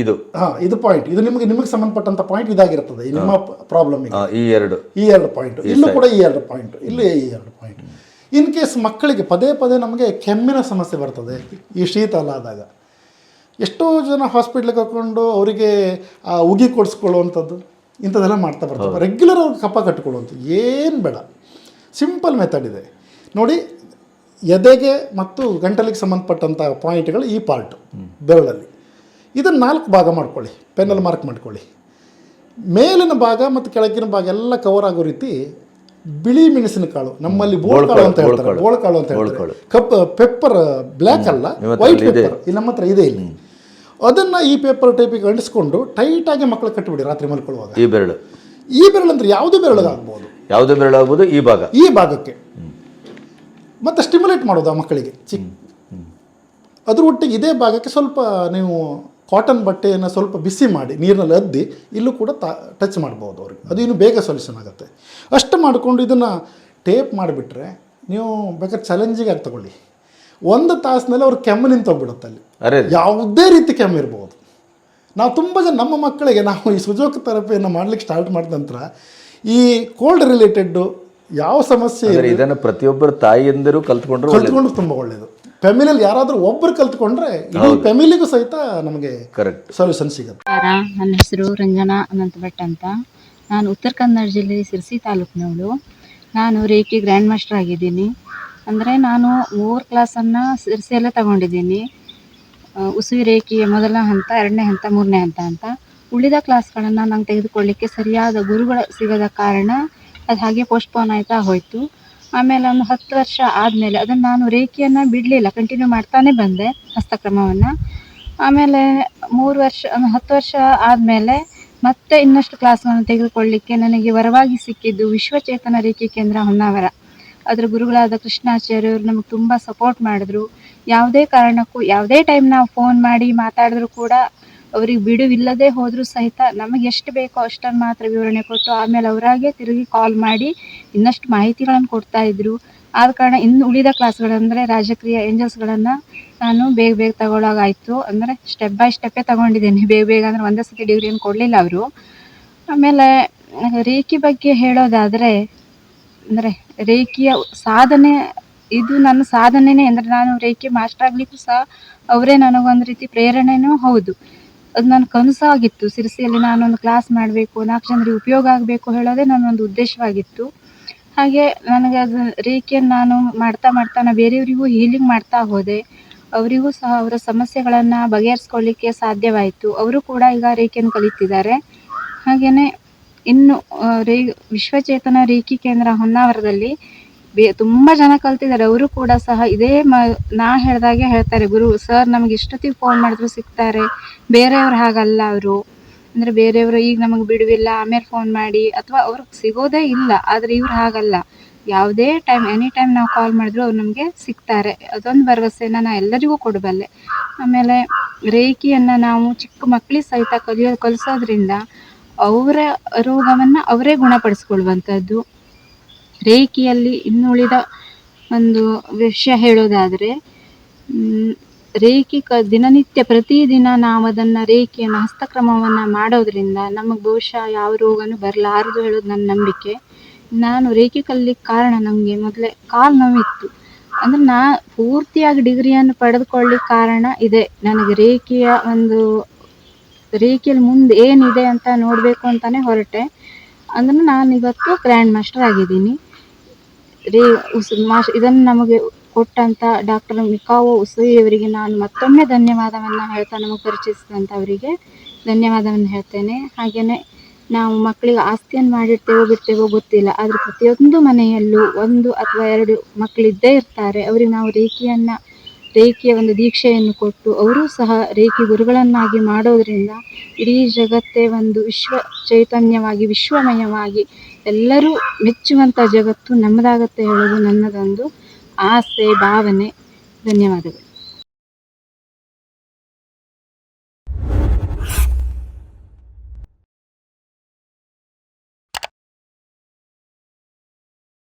ಇದು. ಹಾಂ ಇದು ಪಾಯಿಂಟ್ ಇದು ನಿಮಗೆ ನಿಮಗೆ ಸಂಬಂಧಪಟ್ಟಂತ ಪಾಯಿಂಟ್ ಇದಾಗಿರ್ತದೆ. ಈ ನಿಮ್ಮ ಪ್ರಾಬ್ಲಮ್ ಈ ಎರಡು. ಈ ಎರಡು ಪಾಯಿಂಟ್ ಇಲ್ಲೂ ಕೂಡ ಈ ಎರಡು ಪಾಯಿಂಟ್ ಇಲ್ಲೂ ಈ ಎರಡು ಪಾಯಿಂಟ್ ಇನ್ ಕೇಸ್ ಮಕ್ಕಳಿಗೆ ಪದೇ ಪದೇ ನಮಗೆ ಕೆಮ್ಮಿನ ಸಮಸ್ಯೆ ಬರ್ತದೆ ಈ ಶೀತ ಅಲ್ಲ ಆದಾಗ. ಎಷ್ಟೋ ಜನ ಹಾಸ್ಪಿಟ್ಲಿಗೆ ಹಾಕೊಂಡು ಅವರಿಗೆ ಆ ಉಗಿ ಕೊಡಿಸ್ಕೊಳ್ಳುವಂಥದ್ದು ಇಂಥದ್ದೆಲ್ಲ ಮಾಡ್ತಾ ಬರ್ತಾರೆ ರೆಗ್ಯುಲರ್ ಅವ್ರಿಗೆ ಕಪ್ಪ ಕಟ್ಟಿಕೊಳ್ಳುವಂಥದ್ದು. ಏನು ಬೇಡ. ಸಿಂಪಲ್ ಮೆಥಡ್ ಇದೆ. ನೋಡಿ ಎದೆಗೆ ಮತ್ತು ಗಂಟಲಿಗೆ ಸಂಬಂಧಪಟ್ಟಂಥ ಪಾಯಿಂಟ್ಗಳು ಈ ಪಾರ್ಟ್ ಬೆರಳಲ್ಲಿ. ಇದನ್ನು ನಾಲ್ಕು ಭಾಗ ಮಾಡ್ಕೊಳ್ಳಿ. ಪೆನ್ನಲ್ಲಿ ಮಾರ್ಕ್ ಮಾಡ್ಕೊಳ್ಳಿ. ಮೇಲಿನ ಭಾಗ ಮತ್ತು ಕೆಳಗಿನ ಭಾಗ ಎಲ್ಲ ಕವರ್ ಆಗೋ ರೀತಿ ಬಿಳಿ ಮೆಣಸಿನಕಾಳು ನಮ್ಮಲ್ಲಿ ಬೋಳ್ಕಾಳು ಅಂತ ಹೇಳ್ತಾರೆ. ಬೋಳ್ಕಾಳು. ಅಂತ ಹೇಳ್ತಾರೆ. ಕಪ್ ಪೆಪ್ಪರ್ ಬ್ಲ್ಯಾಕ್ ಅಲ್ಲ ವೈಟ್ ಪೆಪ್ಪರ್. ಇಲ್ಲಿ ನಮ್ಮ ಹತ್ರ ಇದೆ ಇಲ್ಲಿ. ಅದನ್ನ ಈ ಪೇಪರ್ ಟೈಪಿಗೆ ಅಂಟಿಸ್ಕೊಂಡು ಟೈಟಾಗಿ ಮಕ್ಕಳು ಕಟ್ಟಿಬಿಡಿ ರಾತ್ರಿ ಮಲ್ಕೊಳ್ಳುವಾಗ. ಈ ಬೆರಳು. ಈ ಬೆರಳು ಅಂದ್ರೆ ಯಾವುದೇ ಬೆರಳಾಗ್ಬೋದು ಯಾವುದೇ ಬೆರಳು ಆಗ್ಬೋದು ಈ ಭಾಗ. ಈ ಭಾಗಕ್ಕೆ. ಮತ್ತೆ ಸ್ಟಿಮ್ಯುಲೇಟ್ ಮಾಡೋದು ಆ ಮಕ್ಕಳಿಗೆ. ಚಿಕ್ಕ ಅದ್ರ ಒಟ್ಟಿಗೆ ಇದೇ ಭಾಗಕ್ಕೆ ಸ್ವಲ್ಪ ನೀವು ಕಾಟನ್ ಬಟ್ಟೆಯನ್ನು ಸ್ವಲ್ಪ ಬಿಸಿ ಮಾಡಿ ನೀರಿನಲ್ಲಿ ಅದ್ದಿ ಇಲ್ಲೂ ಕೂಡ ತಾ ಟಚ್ ಮಾಡ್ಬೋದು ಅವ್ರಿಗೆ. ಅದು ಇನ್ನು ಬೇಗ ಸೊಲ್ಯೂಷನ್ ಆಗುತ್ತೆ. ಅಷ್ಟು ಮಾಡಿಕೊಂಡು ಇದನ್ನು ಟೇಪ್ ಮಾಡಿಬಿಟ್ರೆ ನೀವು ಬೇಕಾದ್ರೆ ಚಾಲೆಂಜಿಗೆ ಆಗಿ ತಗೊಳ್ಳಿ. ಒಂದು ತಾಸಿನಲ್ಲಿ ಅವ್ರ ಕೆಮ್ಮು ನಿಂತೋಗ್ಬಿಡುತ್ತೆ ಅಲ್ಲಿ. ಅರೆ. ಯಾವುದೇ ರೀತಿ ಕೆಮ್ಮು ಇರ್ಬೋದು. ನಾವು ತುಂಬ ಜನ ನಮ್ಮ ಮಕ್ಕಳಿಗೆ ನಾವು ಈ ಸುಜೋಕ ಥೆರಪಿಯನ್ನು ಮಾಡ್ಲಿಕ್ಕೆ ಸ್ಟಾರ್ಟ್ ಮಾಡಿದ ನಂತರ ಈ ಕೋಲ್ಡ್ ರಿಲೇಟೆಡ್ಡು ಯಾವ ಸಮಸ್ಯೆ ಇದನ್ನು ಪ್ರತಿಯೊಬ್ಬರು ತಾಯಿಯಂದರೂ ಕಲ್ತ್ಕೊಂಡ್ರು ಕಲ್ತ್ಕೊಂಡು ತುಂಬ ಒಳ್ಳೆಯದು ಫ್ಯಾಮಿಲಿಯಲ್ಲಿ ಯಾರಾದರೂ ಒಬ್ಬರು ಕಲ್ತ್ಕೊಂಡ್ರೆ ಇಡೀ ಫ್ಯಾಮಿಲಿಗೂ ಸಹಿತ ನಮಗೆ ಕರೆಕ್ಟ್ ಸೊಲ್ಯೂಷನ್ ಸಿಗುತ್ತೆ. ನಮಸ್ಕಾರ ನನ್ನ ಹೆಸರು ರಂಜನಾ ಅನಂತ ಭಟ್ ಅಂತ. ನಾನು ಉತ್ತರ ಕನ್ನಡ ಜಿಲ್ಲೆ ಸಿರ್ಸಿ ತಾಲೂಕಿನವಳು. ನಾನು ರೇಖಿ ಗ್ರ್ಯಾಂಡ್ ಮಾಸ್ಟರ್ ಆಗಿದ್ದೀನಿ. ಅಂದರೆ ನಾನು ಮೂರು ಕ್ಲಾಸನ್ನು ಸಿರ್ಸಿಯಲ್ಲೇ ತಗೊಂಡಿದ್ದೀನಿ. ಆ, ಉಸುವಿ ರೇಖೆಯ ಮೊದಲ ಹಂತ ಎರಡನೇ ಹಂತ ಮೂರನೇ ಹಂತ ಅಂತ. ಉಳಿದ ಕ್ಲಾಸ್ಗಳನ್ನು ನಾನು ತೆಗೆದುಕೊಳ್ಳಿಕ್ಕೆ ಸರಿಯಾದ ಗುರುಗಳು ಸಿಗದ ಕಾರಣ ಅದು ಹಾಗೆ ಪೋಸ್ಟ್ಪೋನ್ ಆಯ್ತಾ ಹೋಯಿತು. ಆಮೇಲೆ ಒಂದು ಹತ್ತು ವರ್ಷ ಆದಮೇಲೆ ಅದನ್ನು ನಾನು ರೇಖೆಯನ್ನು ಬಿಡಲಿಲ್ಲ ಕಂಟಿನ್ಯೂ ಮಾಡ್ತಾನೆ ಬಂದೆ ಹಸ್ತಕ್ರಮವನ್ನು ಆಮೇಲೆ ಮೂರು ವರ್ಷ, ಒಂದು ಹತ್ತು ವರ್ಷ ಆದಮೇಲೆ ಮತ್ತೆ ಇನ್ನಷ್ಟು ಕ್ಲಾಸ್ಗಳನ್ನು ತೆಗೆದುಕೊಳ್ಳಿಕ್ಕೆ ನನಗೆ ವರವಾಗಿ ಸಿಕ್ಕಿದ್ದು ವಿಶ್ವಚೇತನ ರೇಖೆ ಕೇಂದ್ರ ಹೊನ್ನಾವರ. ಅದರ ಗುರುಗಳಾದ ಕೃಷ್ಣಾಚಾರ್ಯರು ನಮಗೆ ತುಂಬ ಸಪೋರ್ಟ್ ಮಾಡಿದ್ರು. ಯಾವುದೇ ಕಾರಣಕ್ಕೂ, ಯಾವುದೇ ಟೈಮ್ ನಾವು ಫೋನ್ ಮಾಡಿ ಮಾತಾಡಿದ್ರು ಕೂಡ ಅವ್ರಿಗೆ ಬಿಡುವಿಲ್ಲದೆ ಹೋದರೂ ಸಹಿತ ನಮಗೆ ಎಷ್ಟು ಬೇಕೋ ಅಷ್ಟನ್ನು ಮಾತ್ರ ವಿವರಣೆ ಕೊಟ್ಟು ಆಮೇಲೆ ಅವರಾಗೆ ತಿರುಗಿ ಕಾಲ್ ಮಾಡಿ ಇನ್ನಷ್ಟು ಮಾಹಿತಿಗಳನ್ನು ಕೊಡ್ತಾ ಇದ್ರು. ಆದ ಕಾರಣ ಇನ್ನು ಉಳಿದ ಕ್ಲಾಸ್ಗಳಂದರೆ ರಾಜಕ್ರಿಯ ಏಂಜಲ್ಸ್ಗಳನ್ನು ನಾನು ಬೇಗ ಬೇಗ ತಗೊಳ್ಳೋಗಾಯಿತು ಅಂದರೆ ಸ್ಟೆಪ್ ಬೈ ಸ್ಟೆಪ್ಪೇ ತಗೊಂಡಿದ್ದೇನೆ. ಬೇಗ ಬೇಗ ಅಂದರೆ ಒಂದೇ ಸತಿ ಡಿಗ್ರಿಯನ್ನು ಕೊಡಲಿಲ್ಲ ಅವರು. ಆಮೇಲೆ ರೇಖಿ ಬಗ್ಗೆ ಹೇಳೋದಾದರೆ, ಅಂದರೆ ರೇಖಿಯ ಸಾಧನೆ, ಇದು ನನ್ನ ಸಾಧನೆನೇ. ಅಂದರೆ ನಾನು ರೇಖಿ ಮಾಸ್ಟರ್ ಆಗಲಿಕ್ಕೂ ಸಹ ಅವರೇ ನನಗೊಂದು ರೀತಿ ಪ್ರೇರಣೆನೂ ಹೌದು. ಅದು ನನ್ನ ಕನಸಾಗಿತ್ತು ಸಿರಸಿಯಲ್ಲಿ ನಾನೊಂದು ಕ್ಲಾಸ್ ಮಾಡಬೇಕು ನಾಲ್ಕು ಜನರಿಗೆ ಉಪಯೋಗ ಆಗಬೇಕು ಹೇಳೋದೇ ನನ್ನೊಂದು ಉದ್ದೇಶವಾಗಿತ್ತು. ಹಾಗೆ ನನಗೆ ಅದು ರೇಖೆಯನ್ನು ನಾನು ಮಾಡ್ತಾ ಮಾಡ್ತಾ ನಾನು ಬೇರೆಯವರಿಗೂ ಹೀಲಿಂಗ್ ಮಾಡ್ತಾ ಹೋದೆ. ಅವರಿಗೂ ಸಹ ಅವರ ಸಮಸ್ಯೆಗಳನ್ನು ಬಗೆಹರಿಸ್ಕೊಳ್ಳಿಕ್ಕೆ ಸಾಧ್ಯವಾಯಿತು. ಅವರು ಕೂಡ ಈಗ ರೇಖೆಯನ್ನು ಕಲಿತಿದ್ದಾರೆ. ಹಾಗೆಯೇ ಇನ್ನು ರೇ, ವಿಶ್ವಚೇತನ ರೇಖಿ ಕೇಂದ್ರ ಹೊನ್ನಾವರದಲ್ಲಿ ಬೇ, ತುಂಬ ಜನ ಕಲ್ತಿದ್ದಾರೆ. ಅವರು ಕೂಡ ಸಹ ಇದೇ ಮ, ನಾ ಹೇಳ್ದಾಗೆ ಹೇಳ್ತಾರೆ, ಗುರು ಸರ್ ನಮ್ಗೆ ಇಷ್ಟೊತ್ತಿಗೆ ಫೋನ್ ಮಾಡಿದ್ರು ಸಿಗ್ತಾರೆ. ಬೇರೆಯವ್ರು ಹಾಗಲ್ಲ ಅವರು. ಅಂದರೆ ಬೇರೆಯವರು ಈಗ ನಮಗೆ ಬಿಡುವಿಲ್ಲ, ಆಮೇಲೆ ಫೋನ್ ಮಾಡಿ. ಅಥವಾ ಅವ್ರು ಸಿಗೋದೇ ಇಲ್ಲ, ಆದರೆ ಇವ್ರು ಹಾಗಲ್ಲ. ಯಾವುದೇ ಟೈಮ್ ಎನಿ ಟೈಮ್ ನಾವು ಕಾಲ್ ಮಾಡಿದ್ರು ಅವ್ರು ನಮಗೆ ಸಿಗ್ತಾರೆ. ಅದೊಂದು ಭರವಸೆನ ನಾನು ಎಲ್ಲರಿಗೂ ಕೊಡಬಲ್ಲೆ. ಆಮೇಲೆ ರೇಖಿಯನ್ನು ನಾವು ಚಿಕ್ಕ ಮಕ್ಕಳಿಗೆ ಸಹಿತ ಕಲಿಯೋ, ಕಲಿಸೋದ್ರಿಂದ ಅವರ ರೋಗವನ್ನು ಅವರೇ ಗುಣಪಡಿಸ್ಕೊಳ್ಳುವಂಥದ್ದು ರೇಖಿಯಲ್ಲಿ ಇನ್ನುಳಿದ ಒಂದು ವಿಷಯ ಹೇಳೋದಾದರೆ ರೇಖೆ ಕ, ದಿನನಿತ್ಯ ಪ್ರತಿದಿನ ನಾವು ಅದನ್ನು ರೇಖೆಯನ್ನು, ಹಸ್ತಕ್ರಮವನ್ನು ಮಾಡೋದ್ರಿಂದ ನಮಗೆ ಬಹುಶಃ ಯಾವ ರೋಗವೂ ಬರಲಾರದು ಹೇಳೋದು ನನ್ನ ನಂಬಿಕೆ. ನಾನು ರೇಖೆ ಕಲಿಲಿಕ್ಕೆ ಕಾರಣ ನನಗೆ ಮೊದಲೇ ಕಾಲು ನೋವಿತ್ತು. ಅಂದರೆ ನಾ ಪೂರ್ತಿಯಾಗಿ ಡಿಗ್ರಿಯನ್ನು ಪಡೆದುಕೊಳ್ಳಿಕ್ಕೆ ಕಾರಣ ಇದೆ. ನನಗೆ ರೇಖೆಯ ಒಂದು ರೇಖೆಯಲ್ಲಿ ಮುಂದೆ ಏನಿದೆ ಅಂತ ನೋಡಬೇಕು ಅಂತಲೇ ಹೊರಟೆ. ಅಂದ್ರೆ ನಾನು ಇವತ್ತು ಗ್ರ್ಯಾಂಡ್ ಮಾಸ್ಟರ್ ಆಗಿದ್ದೀನಿ. ರೇ ಉಸ್ ಮಾಶ್ ಇದನ್ನು ನಮಗೆ ಕೊಟ್ಟಂಥ ಡಾಕ್ಟರ್ ಮಿಕಾವೋ ಉಸುಯಿಯವರಿಗೆ ನಾನು ಮತ್ತೊಮ್ಮೆ ಧನ್ಯವಾದವನ್ನು ಹೇಳ್ತಾ ನಮಗೆ ಪರಿಚಯಿಸಿದಂಥವರಿಗೆ ಧನ್ಯವಾದವನ್ನು ಹೇಳ್ತೇನೆ. ಹಾಗೆಯೇ ನಾವು ಮಕ್ಕಳಿಗೆ ಆಸ್ತಿಯನ್ನು ಮಾಡಿರ್ತೇವೋ ಬಿಡ್ತೇವೋ ಗೊತ್ತಿಲ್ಲ, ಆದರೆ ಪ್ರತಿಯೊಂದು ಮನೆಯಲ್ಲೂ ಒಂದು ಅಥವಾ ಎರಡು ಮಕ್ಕಳಿದ್ದೇ ಇರ್ತಾರೆ. ಅವರಿಗೆ ನಾವು ರೇಖೆಯನ್ನು, ರೇಖೆಯ ಒಂದು ದೀಕ್ಷೆಯನ್ನು ಕೊಟ್ಟು ಅವರೂ ಸಹ ರೇಖಿ ಗುರುಗಳನ್ನಾಗಿ ಮಾಡೋದರಿಂದ ಇಡೀ ಜಗತ್ತೇ ಒಂದು ವಿಶ್ವ ಚೈತನ್ಯವಾಗಿ, ವಿಶ್ವಮಯವಾಗಿ ಎಲ್ಲರೂ ಮೆಚ್ಚುವಂಥ ಜಗತ್ತು ನಮ್ಮದಾಗತ್ತೆ ಹೇಳೋದು ನನ್ನದೊಂದು ಆಸೆ ಭಾವನೆ. ಧನ್ಯವಾದಗಳು.